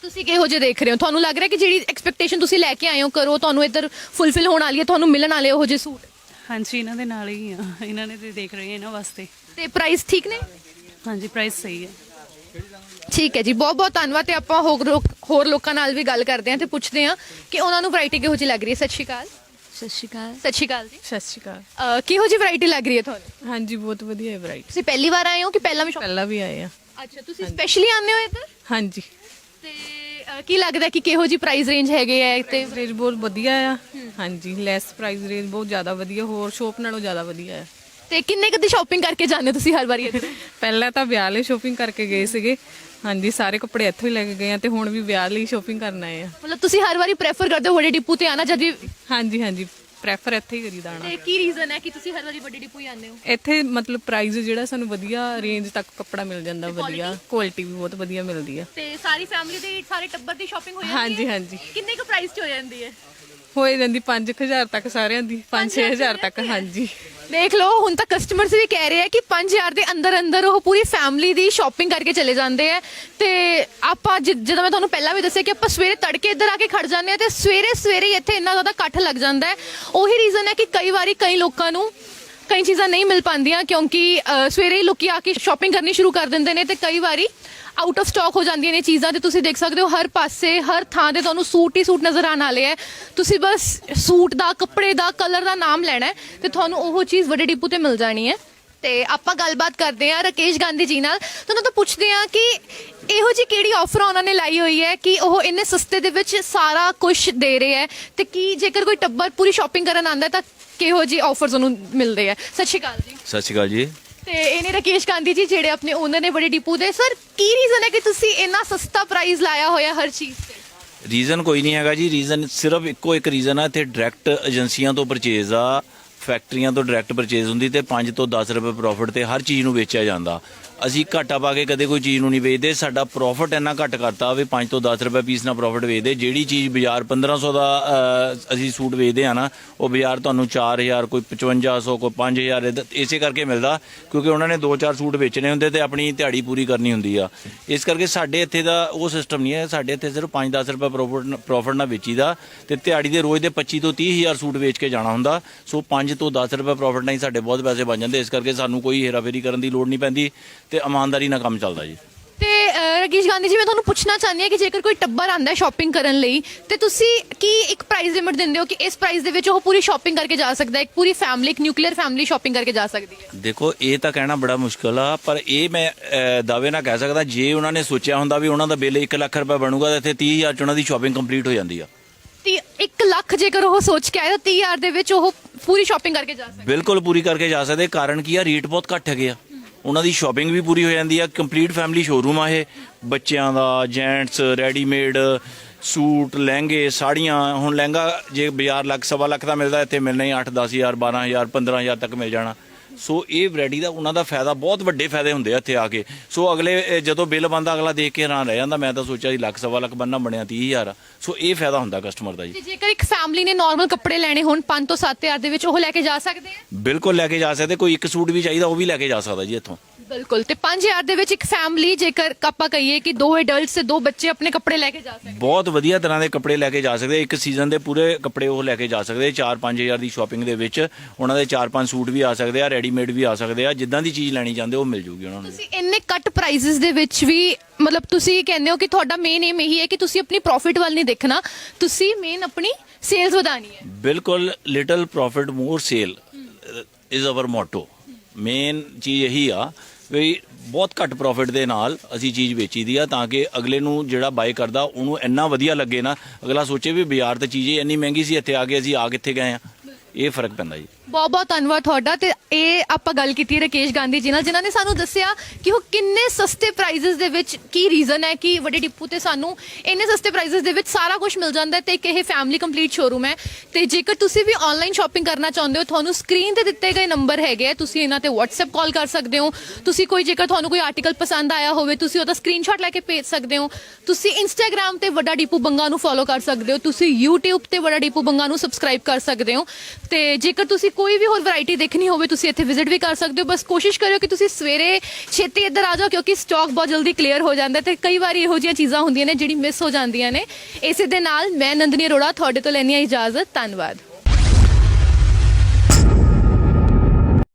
A: ਤੁਸੀਂ ਕਿਹੋ ਜਿਹੇ ਦੇਖ ਰਹੇ ਹੋ? ਤੁਹਾਨੂੰ ਲੱਗ ਰਿਹਾ ਕਿ ਜਿਹੜੀ ਐਕਸਪੈਕਟੇਸ਼ਨ ਤੁਸੀਂ ਲੈ ਕੇ ਆਏ ਹੋ ਕਰੋ ਤੁਹਾਨੂੰ ਇੱਧਰ ਫੁੱਲਫਿਲ ਹੋਣ ਵਾਲੀ ਹੈ ਤੁਹਾਨੂੰ ਮਿਲਣ ਵਾਲੇ ਉਹੋ ਜਿਹੇ ਸੂਟ?
E: ਹਾਂਜੀ ਇਹਨਾਂ ਦੇ ਨਾਲ ਹੀ ਆ। ਇਹਨਾਂ ਨੇ ਤੇ ਦੇਖ ਰਹੇ ਆ ਇਹਨਾਂ ਵਾਸਤੇ।
A: ਤੇ ਪ੍ਰਾਈਸ ਠੀਕ ਨੇ?
E: ਹਾਂਜੀ ਪ੍ਰਾਈਸ ਸਹੀ ਹੈ।
A: ਠੀਕ ਹੈ ਜੀ ਬਹੁਤ ਬਹੁਤ ਧੰਨਵਾਦ ਤੇ ਆਪਾਂ ਹੋਰ ਲੋਕ- ਹੋਰ ਲੋਕਾਂ ਨਾਲ ਵੀ ਗੱਲ ਕਰਦੇ ਹਾਂ ਤੇ ਪੁੱਛਦੇ ਹਾਂ ਕਿ ਉਹਨਾਂ ਨੂੰ ਵੈਰਾਈਟੀ ਕਿਹੋ ਜਿਹੀ ਲੱਗ ਰਹੀ ਹੈ। ਸਤਿ ਸ਼੍ਰੀ ਅਕਾਲ।
F: ਸਤਿ ਸ਼੍ਰੀ ਅਕਾਲ।
A: ਸਤਿ ਸ਼੍ਰੀ ਅਕਾਲ ਜੀ।
C: ਸਤਿ ਸ਼੍ਰੀ ਅਕਾਲ।
A: ਅਹ, ਕਿਹੋ ਜਿਹੀ ਵੈਰਾਈਟੀ ਲੱਗ ਰਹੀ ਹੈ ਤੁਹਾਨੂੰ?
C: ਹਾਂਜੀ ਬਹੁਤ ਵਧੀਆ ਹੈ ਵੈਰਾਈਟੀ
A: ਤੁਸੀਂ ਪਹਿਲੀ ਵਾਰ ਆਏ ਹੋ ਕਿ ਪਹਿਲਾਂ ਵੀ shop-
C: ਪਹਿਲਾਂ ਵੀ ਆਏ ਆ।
A: ਅੱਛਾ ਤੁਸੀਂ ਸਪੈਸ਼ਲੀ ਆਉਂਦੇ ਹੋ ਇੱਧਰ?
C: ਹਾਂਜੀ।
A: ਤੇ ਅਹ, ਕੀ ਲੱਗਦਾ ਕਿ ਕਿਹੋ ਜਿਹੀ ਪ੍ਰਾਈਸ ਰੇਂਜ ਹੈਗੇ ਆ ਤੇ
C: ਰੇਂਜ ਬਹੁਤ ਵਧੀਆ ਆ। ਹਾਂਜੀ ਲੈਸ ਪ੍ਰਾਈਸ ਰੇਂਜ ਬਹੁਤ ਜ਼ਿਆਦਾ ਵਧੀਆ ਹੋਰ ਸ਼ੋਪ ਨਾਲੋਂ ਜ਼ਿਆਦਾ ਵਧੀਆ ਆ।
A: ਤੇ ਕਿੰਨੇ ਕਦੀ ਸ਼ਾਪਿੰਗ ਕਰਕੇ ਜਾਂਦੇ ਹੋ ਤੁਸੀਂ ਹਰ ਵਾਰੀ ਇੱਧਰ
C: ਪਹਿਲਾਂ ਤਾਂ ਵਿਆਹ ਲਈ ਸ਼ੋਪਿੰਗ ਕਰਕੇ ਗਏ ਸੀਗੇ। ਹਾਂਜੀ ਸਾਰੇ ਕੱਪੜੇ ਇੱਥੋਂ ਹੀ ਲੈ ਕੇ ਗਏ ਆ ਤੇ ਹੁਣ ਵੀ ਵਿਆਹ ਲਈ ਸ਼ੋਪਿੰਗ ਕਰਨ ਆਏ ਆ।
A: ਮਤਲਬ ਤੁਸੀਂ ਹਰ ਵਾਰੀ ਪ੍ਰੈਫਰ ਕਰਦੇ ਹੋ ਵੱਡੇ ਡਿਪੂ ਤੇ ਆਣਾ ਜਦ ਵੀ
C: ਹਾਂਜੀ ਹਾਂਜੀ ਪ੍ਰੈਫਰ ਇੱਥੇ ਹੀ ਕਰੀਦਾ ਆਣਾ
A: ਤੇ ਕੀ ਰੀਜ਼ਨ ਹੈ ਕਿ ਤੁਸੀਂ ਹਰ ਵਾਰੀ ਵੱਡੇ ਡਿਪੂ ਹੀ ਆਉਂਦੇ ਹੋ?
C: ਇੱਥੇ ਮਤਲਬ ਪ੍ਰਾਈਸ ਜਿਹੜਾ ਸਾਨੂੰ ਵਧੀਆ ਰੇਂਜ ਤੱਕ ਕੱਪੜਾ ਮਿਲ ਜਾਂਦਾ ਵਧੀਆ। ਕੁਆਲਿਟੀ ਵੀ ਬਹੁਤ ਵਧੀਆ ਮਿਲਦੀ ਆ।
A: ਤੇ ਸਾਰੀ ਫੈਮਿਲੀ ਦੇ ਸਾਰੇ ਟੱਬਰ ਦੀ ਸ਼ਾਪਿੰਗ ਹੋ ਜਾਂਦੀ
C: ਹਾਂਜੀ
A: ਹੈ?
C: ਹਾਂਜੀ
A: ਕਿੰਨੇ ਕੁ ਪ੍ਰਾਈਸ 'ਚ ਹੋ ਜਾਂਦੀ ਹੈ?
C: ਹੋਏ ਜਾਂਦੀ 5000 ਤੱਕ ਸਾਰਿਆਂ ਦੀ 5-6000 ਤੱਕ ਹਾਂਜੀ।
A: ਦੇਖ ਲਓ ਹੁਣ ਤਾਂ ਕਸਟਮਰਸ ਵੀ ਕਹਿ ਰਹੇ ਆ ਕਿ 5000 ਦੇ ਅੰਦਰ ਅੰਦਰ ਉਹ ਪੂਰੀ ਫੈਮਿਲੀ ਦੀ ਸ਼ਾਪਿੰਗ ਕਰਕੇ ਚਲੇ ਜਾਂਦੇ ਆ। ਤੇ ਆਪਾਂ ਜਿ- ਜਦੋਂ ਮੈਂ ਤੁਹਾਨੂੰ ਪਹਿਲਾਂ ਵੀ ਦੱਸਿਆ ਕਿ ਆਪਾਂ ਸਵੇਰੇ ਤੜਕੇ ਇੱਧਰ ਆ ਕੇ ਖੜ ਜਾਂਦੇ ਆ ਤੇ ਸਵੇਰੇ ਸਵੇਰੇ ਹੀ ਇੱਥੇ ਇੰਨਾ ਜ਼ਿਆਦਾ ਇਕੱਠ ਲੱਗ ਜਾਂਦਾ ਹੈ। ਉਹੀ ਰੀਜ਼ਨ ਹੈ ਕਿ ਕਈ ਵਾਰੀ ਕਈ ਲੋਕਾਂ ਨੂੰ ਕਈ ਚੀਜ਼ਾਂ ਨਹੀਂ ਮਿਲ ਪਾਉਂਦੀਆਂ ਕਿਉਂਕਿ ਅ, ਸਵੇਰੇ ਹੀ ਲੋਕੀ ਆ ਕੇ ਸ਼ਾਪਿੰਗ ਕਰਨੀ ਸ਼ੁਰੂ ਕਰ ਦਿੰਦੇ ਨੇ ਤੇ ਕਈ ਵਾਰੀ ਆਊਟ ਆਫ ਸਟਾਕ ਹੋ ਜਾਂਦੀਆਂ ਨੇ ਚੀਜ਼ਾਂ ਤੇ ਤੁਸੀਂ ਦੇਖ ਸਕਦੇ ਹੋ ਹਰ ਪਾਸੇ, ਹਰ ਥਾਂ ਤੇ ਤੁਹਾਨੂੰ ਸੂਟ ਹੀ ਸੂਟ ਨਜ਼ਰ ਆਉਣ ਵਾਲੇ ਹੈ ਤੁਸੀਂ ਬਸ ਸੂਟ ਦਾ, ਕੱਪੜੇ ਦਾ ਕਲਰ ਦਾ ਨਾਮ ਲੈਣਾ ਹੈ ਤੇ ਤੁਹਾਨੂੰ ਉਹ ਚੀਜ਼ ਵੱਡੇ ਡਿਪੂ ਤੇ ਮਿਲ ਜਾਣੀ ਹੈ। ਤੇ ਆਪਾਂ ਗੱਲਬਾਤ ਕਰਦੇ ਹਾਂ ਰਕੇਸ਼ ਗਾਂਧੀ ਜੀ ਨਾਲ। ਤੁਹਾਨੂੰ ਤਾਂ ਪੁੱਛਦੇ ਹਾਂ ਕਿ ਇਹੋ ਜੀ ਕਿਹੜੀ ਆਫਰ ਉਹਨਾਂ ਨੇ ਲਾਈ ਹੋਈ ਹੈ ਕਿ ਉਹ ਇੰਨੇ ਸਸਤੇ ਦੇ ਵਿੱਚ ਸਾਰਾ ਕੁਝ ਦੇ ਰਹੇ ਹੈ ਤੇ ਕੀ ਜੇਕਰ ਕੋਈ ਟੱਬਰ ਪੂਰੀ ਸ਼ਾਪਿੰਗ ਕਰਨ ਆਂਦਾ ਤਾਂ ਕਿਹੋ ਜੀ ਆਫਰਸ ਉਹਨੂੰ ਮਿਲਦੇ ਆ ਸਤਿ ਸ਼੍ਰੀ ਅਕਾਲ ਜੀ।
D: ਸਤਿ ਸ਼੍ਰੀ ਅਕਾਲ ਜੀ।
A: ਤੇ ਇਹਨੇ ਰਕੇਸ਼ ਗਾਂਧੀ ਜੀ ਜਿਹੜੇ ਆਪਣੇ ਓਨਰ ਨੇ, ਬੜੇ ਡਿਪੂ ਦੇ। ਸਰ ਕੀ ਰੀਜ਼ਨ ਹੈ ਕਿ ਤੁਸੀਂ ਇੰਨਾ ਸਸਤਾ ਪ੍ਰਾਈਸ ਲਾਇਆ ਹੋਇਆ ਹਰ ਚੀਜ਼ ਤੇ?
D: ਰੀਜ਼ਨ ਕੋਈ ਨਹੀਂ ਹੈਗਾ ਜੀ। ਰੀਜ਼ਨ ਸਿਰਫ ਇੱਕੋ ਇੱਕ ਰੀਜ਼ਨ ਆ, ਇੱਥੇ ਡਾਇਰੈਕਟ ਏਜੰਸੀਆਂ ਤੋਂ ਪਰਚੇਜ਼ ਆ ਫੈਕਟਰੀਆਂ ਤੋਂ ਡਾਇਰੈਕਟ ਪਰਚੇਜ਼ ਹੁੰਦੀ ਤੇ 5 ਤੋਂ 10 ਰੁਪਏ ਪ੍ਰੋਫਿਟ ਤੇ ਹਰ ਚੀਜ਼ ਨੂੰ ਵੇਚਿਆ ਜਾਂਦਾ। ਅਸੀਂ ਘਾਟਾ ਪਾ ਕੇ ਕਦੇ ਕੋਈ ਚੀਜ਼ ਨੂੰ ਨਹੀਂ ਵੇਚਦੇ, ਸਾਡਾ ਪ੍ਰੋਫਿਟ ਇੰਨਾ ਘੱਟ ਕਰਤਾ ਵੀ 5 ਤੋਂ 10 ਰੁਪਏ ਪੀਸ ਨਾਲ ਪ੍ਰੋਫਿਟ ਵੇਚਦੇ। ਜਿਹੜੀ ਚੀਜ਼ ਬਾਜ਼ਾਰ 1500 ਦਾ ਅਸੀਂ ਸੂਟ ਵੇਚਦੇ ਆ ਨਾ, ਉਹ ਬਾਜ਼ਾਰ ਤੁਹਾਨੂੰ 4000 ਕੋਈ 5500 ਕੋਈ 5000 ਏਦਾਂ- ਇਸੇ ਕਰਕੇ ਮਿਲਦਾ, ਕਿਉਂਕਿ ਉਹਨਾਂ ਨੇ 2-4 ਸੂਟ ਵੇਚਣੇ ਹੁੰਦੇ ਤੇ ਆਪਣੀ ਦਿਹਾੜੀ ਪੂਰੀ ਕਰਨੀ ਹੁੰਦੀ ਆ। ਇਸ ਕਰਕੇ ਸਾਡੇ ਇੱਥੇ ਦਾ ਉਹ ਸਿਸਟਮ ਨਹੀਂ ਹੈ, ਸਾਡੇ ਇੱਥੇ ਸਿਰਫ 5-10 ਰੁਪਏ ਪ੍ਰੋਫਿਟ ਪ੍ਰੋਫਿਟ ਨਾਲ ਵੇਚੀਦਾ ਤੇ ਦਿਹਾੜੀ ਦੇ ਰੋਜ਼ ਦੇ 25 ਤੋਂ 30000 ਸੂਟ ਵੇਚ ਕੇ ਜਾਣਾ ਹੁੰਦਾ। ਸੋ 5 ਤੋਂ 10 ਰੁਪਏ ਪ੍ਰੋਫਿਟ ਨਾਲ ਹੀ ਸਾਡੇ ਬਹੁਤ ਪੈਸੇ ਬਣ ਜਾਂਦੇ, ਇਸ ਕਰਕੇ ਸਾਨੂੰ ਕੋਈ ਹੇਰਾਫੇਰੀ ਕਰਨ ਦੀ ਲੋੜ ਨਹੀਂ ਪੈਂਦੀ। ਤੇ ਇਮਾਨਦਾਰੀ ਨਾਲ ਕੰਮ ਚੱਲਦਾ ਜੀ।
A: ਤੇ ਅਹ, ਰਕੇਸ਼ ਗਾਂਧੀ ਜੀ ਮੈਂ ਤੁਹਾਨੂੰ ਪੁੱਛਣਾ ਚਾਹੁੰਦੀ ਹਾਂ ਕਿ ਜੇਕਰ ਕੋਈ ਟੱਬਰ ਆਂਦਾ ਹੈ ਸ਼ਾਪਿੰਗ ਕਰਨ ਲਈ ਤੇ ਤੁਸੀਂ ਕੀ ਇੱਕ ਪ੍ਰਾਈਸ ਲਿਮਿਟ ਦਿੰਦੇ ਹੋ ਕਿ ਇਸ ਪ੍ਰਾਈਸ ਦੇ ਵਿੱਚ ਉਹ ਪੂਰੀ ਸ਼ਾਪਿੰਗ ਕਰਕੇ ਜਾ ਸਕਦਾ ਹੈ? ਇੱਕ ਪੂਰੀ ਫੈਮਿਲੀ ਇੱਕ ਨਿਊਕਲੀਅਰ ਫੈਮਿਲੀ ਸ਼ਾਪਿੰਗ ਕਰਕੇ ਜਾ ਸਕਦੀ ਹੈ।
D: ਦੇਖੋ ਇਹ ਤਾਂ ਕਹਿਣਾ ਬੜਾ ਮੁਸ਼ਕਲ ਆ ਪਰ ਇਹ ਮੈਂ ਅਹ, ਦਾਅਵੇ ਨਾਲ ਕਹਿ ਸਕਦਾ ਜੇ ਉਹਨਾਂ ਨੇ ਸੋਚਿਆ ਹੁੰਦਾ ਵੀ ਉਹਨਾਂ ਦਾ ਬਿੱਲ 1 ਲੱਖ ਰੁਪਏ ਬਣੂਗਾ ਤਾਂ ਇੱਥੇ 30000 ਚ ਉਹਨਾਂ ਦੀ ਸ਼ਾਪਿੰਗ ਕੰਪਲੀਟ ਹੋ ਜਾਂਦੀ ਆ।
A: ਤੇ 1 ਲੱਖ ਜੇਕਰ ਉਹ ਸੋਚ ਕੇ ਆਇਆ ਤਾਂ 30000 ਦੇ ਵਿੱਚ ਉਹ ਪੂਰੀ ਸ਼ਾਪਿੰਗ ਕਰਕੇ ਜਾ ਸਕਦਾ
D: ਬਿਲਕੁਲ ਪੂਰੀ ਕਰਕੇ ਜਾ ਸਕਦੇ ਕਾਰਨ ਕੀ ਆ? ਰੇਟ ਬਹੁਤ ਘੱਟ ਹੈਗੇ ਆ। ਉਹਨਾਂ ਦੀ ਸ਼ਾਪਿੰਗ ਵੀ ਪੂਰੀ ਹੋ ਜਾਂਦੀ ਆ ਕੰਪਲੀਟ ਫੈਮਿਲੀ ਸ਼ੋਰੂਮ ਆ ਇਹ। ਬੱਚਿਆਂ ਦਾ ਜੈਂਟਸ ਰੈਡੀਮੇਡ ਸੂਟ, ਲਹਿੰਗੇ, ਸਾੜੀਆਂ, ਹੁਣ ਲਹਿੰਗਾ ਜੇ ਬਾਜ਼ਾਰ ਲੱਖ, ਸਵਾ ਲੱਖ ਦਾ ਮਿਲਦਾ, ਇੱਥੇ ਮਿਲਣਾ ਹੀ 8 10000 12000 15000 ਤੱਕ ਮਿਲ ਜਾਣਾ। ਸੋ ਇਹ ਵੈਰਾਈਟੀ ਦਾ ਉਹਨਾਂ ਦਾ ਫਾਇਦਾ ਬਹੁਤ ਵੱਡੇ ਫਾਇਦੇ ਹੁੰਦੇ ਆ ਇੱਥੇ ਆ ਕੇ। ਸੋ ਅਗਲੇ ਜਦੋਂ ਬਿੱਲ ਬੰਦਾ ਅਗਲਾ ਦੇਖ ਕੇ ਹੈਰਾਨ ਰਹਿ ਜਾਂਦਾ। ਮੈਂ ਤਾਂ ਸੋਚਿਆ ਸੀ ਲੱਖ ਸਵਾ ਲੱਖ ਬੰਨਾ ਬਣਿਆ 30000 ਆ। ਸੋ ਇਹ ਫਾਇਦਾ ਹੁੰਦਾ ਕਸਟਮਰ ਦਾ ਜੀ।
A: ਤੇ ਜੇਕਰ ਇੱਕ ਫੈਮਿਲੀ ਨੇ ਨਾਰਮਲ ਕੱਪੜੇ ਲੈਣੇ ਹੋਣ 5 ਤੋਂ 7000 ਦੇ ਵਿੱਚ ਉਹ ਲੈ ਕੇ ਜਾ ਸਕਦੇ ਆ?
D: ਬਿਲਕੁਲ ਲੈ ਕੇ ਜਾ ਸਕਦੇ। ਕੋਈ ਇੱਕ ਸੂਟ ਵੀ ਚਾਹੀਦਾ ਉਹ ਵੀ ਲੈ ਕੇ ਜਾ ਸਕਦਾ ਜੀ ਇੱਥੋਂ।
A: ਬਿਲਕੁਲ। ਤੇ 5000 ਦੇ ਵਿੱਚ ਇੱਕ ਫੈਮਿਲੀ ਜੇਕਰ ਆਪਾਂ ਕਹੀਏ ਕਿ ਦੋ ਐਡਲਟਸ ਤੇ ਦੋ ਬੱਚੇ ਆਪਣੇ ਕੱਪੜੇ ਲੈ ਕੇ ਜਾ ਸਕਦੇ
D: ਬਹੁਤ ਵਧੀਆ ਤਰ੍ਹਾਂ ਦੇ ਕੱਪੜੇ ਲੈ ਕੇ ਜਾ ਸਕਦੇ। ਇੱਕ ਸੀਜ਼ਨ ਦੇ ਪੂਰੇ ਕੱਪੜੇ ਉਹ ਲੈ ਕੇ ਜਾ ਸਕਦੇ। 4-5000 ਦੀ ਸ਼ਾਪਿੰਗ ਦੇ ਵਿੱਚ ਉਹਨਾਂ ਦੇ 4-5 ਸੂਟ ਵੀ ਆ ਸਕਦੇ ਆ ਰੈਡੀਮੇਡ ਵੀ ਆ ਸਕਦੇ ਆ ਜਿੱਦਾਂ ਦੀ ਚੀਜ਼ ਲੈਣੀ ਚਾਹੁੰਦੇ ਉਹ ਮਿਲ ਜੂਗੀ ਉਹਨਾਂ ਨੂੰ।
A: ਤੁਸੀਂ ਇੰਨੇ ਕੱਟ ਪ੍ਰਾਈਸਸ ਦੇ ਵਿੱਚ ਵੀ ਮਤਲਬ ਤੁਸੀਂ ਕਹਿੰਦੇ ਹੋ ਕਿ ਤੁਹਾਡਾ ਮੇਨ ਏਮ ਇਹੀ ਹੈ ਕਿ ਤੁਸੀਂ ਆਪਣੀ ਪ੍ਰੋਫਿਟ ਵੱਲ ਨਹੀਂ ਦੇਖਣਾ ਤੁਸੀਂ ਮੇਨ ਆਪਣੀ ਸੇਲਸ ਵਧਾਣੀ ਹੈ।
D: ਬਿਲਕੁਲ little profit more sale is our motto main ਚੀਜ਼ ਇਹੀ ਆ ਵੀ ਬਹੁਤ ਘੱਟ ਪ੍ਰੋਫਿਟ ਦੇ ਨਾਲ ਅਸੀਂ ਚੀਜ਼ ਵੇਚੀ ਦੀ ਆ ਤਾਂ ਕਿ ਅਗਲੇ ਨੂੰ ਜਿਹੜਾ ਬਾਈ ਕਰਦਾ ਉਹਨੂੰ ਇੰਨਾ ਵਧੀਆ ਲੱਗੇ ਨਾ। ਅਗਲਾ ਸੋਚੇ ਵੀ ਬਾਜ਼ਾਰ ਤੇ ਚੀਜ਼ ਇੰਨੀ ਮਹਿੰਗੀ ਸੀ ਇੱਥੇ ਆ ਕੇ ਅਸੀਂ ਆ ਕਿੱਥੇ ਗਏ ਆ। ਇਹ ਫ਼ਰਕ ਪੈਂਦਾ ਜੀ।
A: ਬਹੁਤ ਬਹੁਤ ਧੰਨਵਾਦ ਤੁਹਾਡਾ ਤੇ ਇਹ ਆਪਾਂ ਗੱਲ ਕੀਤੀ ਰਕੇਸ਼ ਗਾਂਧੀ ਜੀ ਨਾਲ, ਜਿਨ੍ਹਾਂ ਨੇ ਸਾਨੂੰ ਦੱਸਿਆ ਕਿ ਉਹ ਕਿੰਨੇ ਸਸਤੇ ਪ੍ਰਾਈਸਸ ਦੇ ਵਿੱਚ ਕੀ ਰੀਜ਼ਨ ਹੈ ਕਿ ਵੱਡੇ ਡਿਪੂ ਤੇ ਸਾਨੂੰ ਇੰਨੇ ਸਸਤੇ ਪ੍ਰਾਈਸਸ ਦੇ ਵਿੱਚ ਸਾਰਾ ਕੁਝ ਮਿਲ ਜਾਂਦਾ ਹੈ ਤੇ ਇੱਕ ਇਹ ਫੈਮਿਲੀ ਕੰਪਲੀਟ ਸ਼ੋਰੂਮ ਹੈ। ਤੇ ਜੇਕਰ ਤੁਸੀਂ ਵੀ ਆਨਲਾਈਨ ਸ਼ਾਪਿੰਗ ਕਰਨਾ ਚਾਹੁੰਦੇ ਹੋ, ਤੁਹਾਨੂੰ ਸਕਰੀਨ ਤੇ ਦਿੱਤੇ ਗਏ ਨੰਬਰ ਹੈਗੇ ਆ, ਤੁਸੀਂ ਇਹਨਾਂ ਤੇ WhatsApp ਕਾਲ ਕਰ ਸਕਦੇ ਹੋ। ਤੁਸੀਂ ਕੋਈ ਜੇਕਰ ਤੁਹਾਨੂੰ ਕੋਈ ਆਰਟੀਕਲ ਪਸੰਦ ਆਇਆ ਹੋਵੇ, ਤੁਸੀਂ ਉਹਦਾ ਸਕਰੀਨਸ਼ਾਟ ਲੈ ਕੇ ਭੇਜ ਸਕਦੇ ਹੋ। ਤੁਸੀਂ Instagram ਤੇ ਵੱਡਾ ਡਿਪੂ ਬੰਗਾ ਨੂੰ ਫੋਲੋ ਕਰ ਸਕਦੇ ਹੋ। ਤੁਸੀਂ YouTube ਤੇ ਵੱਡਾ ਡਿਪੂ ਬੰਗਾ ਨੂੰ ਸਬਸਕ੍ਰਾਈਬ ਕਰ ਸਕਦੇ ਹੋ। ਤੇ ਜੇਕਰ ਤੁਸੀਂ ਕੋਈ ਵੀ ਹੋਰ ਵੈਰਾਈਟੀ ਦੇਖਣੀ ਹੋਵੇ, ਤੁਸੀਂ ਇੱਥੇ ਵਿਜ਼ਿਟ ਵੀ ਕਰ ਸਕਦੇ ਹੋ। ਬਸ ਕੋਸ਼ਿਸ਼ ਕਰਿਓ ਕਿ ਤੁਸੀਂ ਸਵੇਰੇ ਛੇਤੀ ਇੱਧਰ ਆ ਜਾਓ, ਕਿਉਂਕਿ ਸਟਾਕ ਬਹੁਤ ਜਲਦੀ ਕਲੀਅਰ ਹੋ ਜਾਂਦਾ ਹੈ ਤੇ ਕਈ ਵਾਰੀ ਇਹੋ ਜਿਹੀਆਂ ਚੀਜ਼ਾਂ ਹੁੰਦੀਆਂ ਨੇ ਜਿਹੜੀ ਮਿਸ ਹੋ ਜਾਂਦੀਆਂ ਨੇ। ਇਸੇ ਦੇ ਨਾਲ ਮੈਂ ਨੰਦਨੀ ਅਰੋੜਾ, ਤੁਹਾਡੇ ਤੋਂ ਲੈਣੀ ਆ ਇਜਾਜ਼ਤ। ਧੰਨਵਾਦ।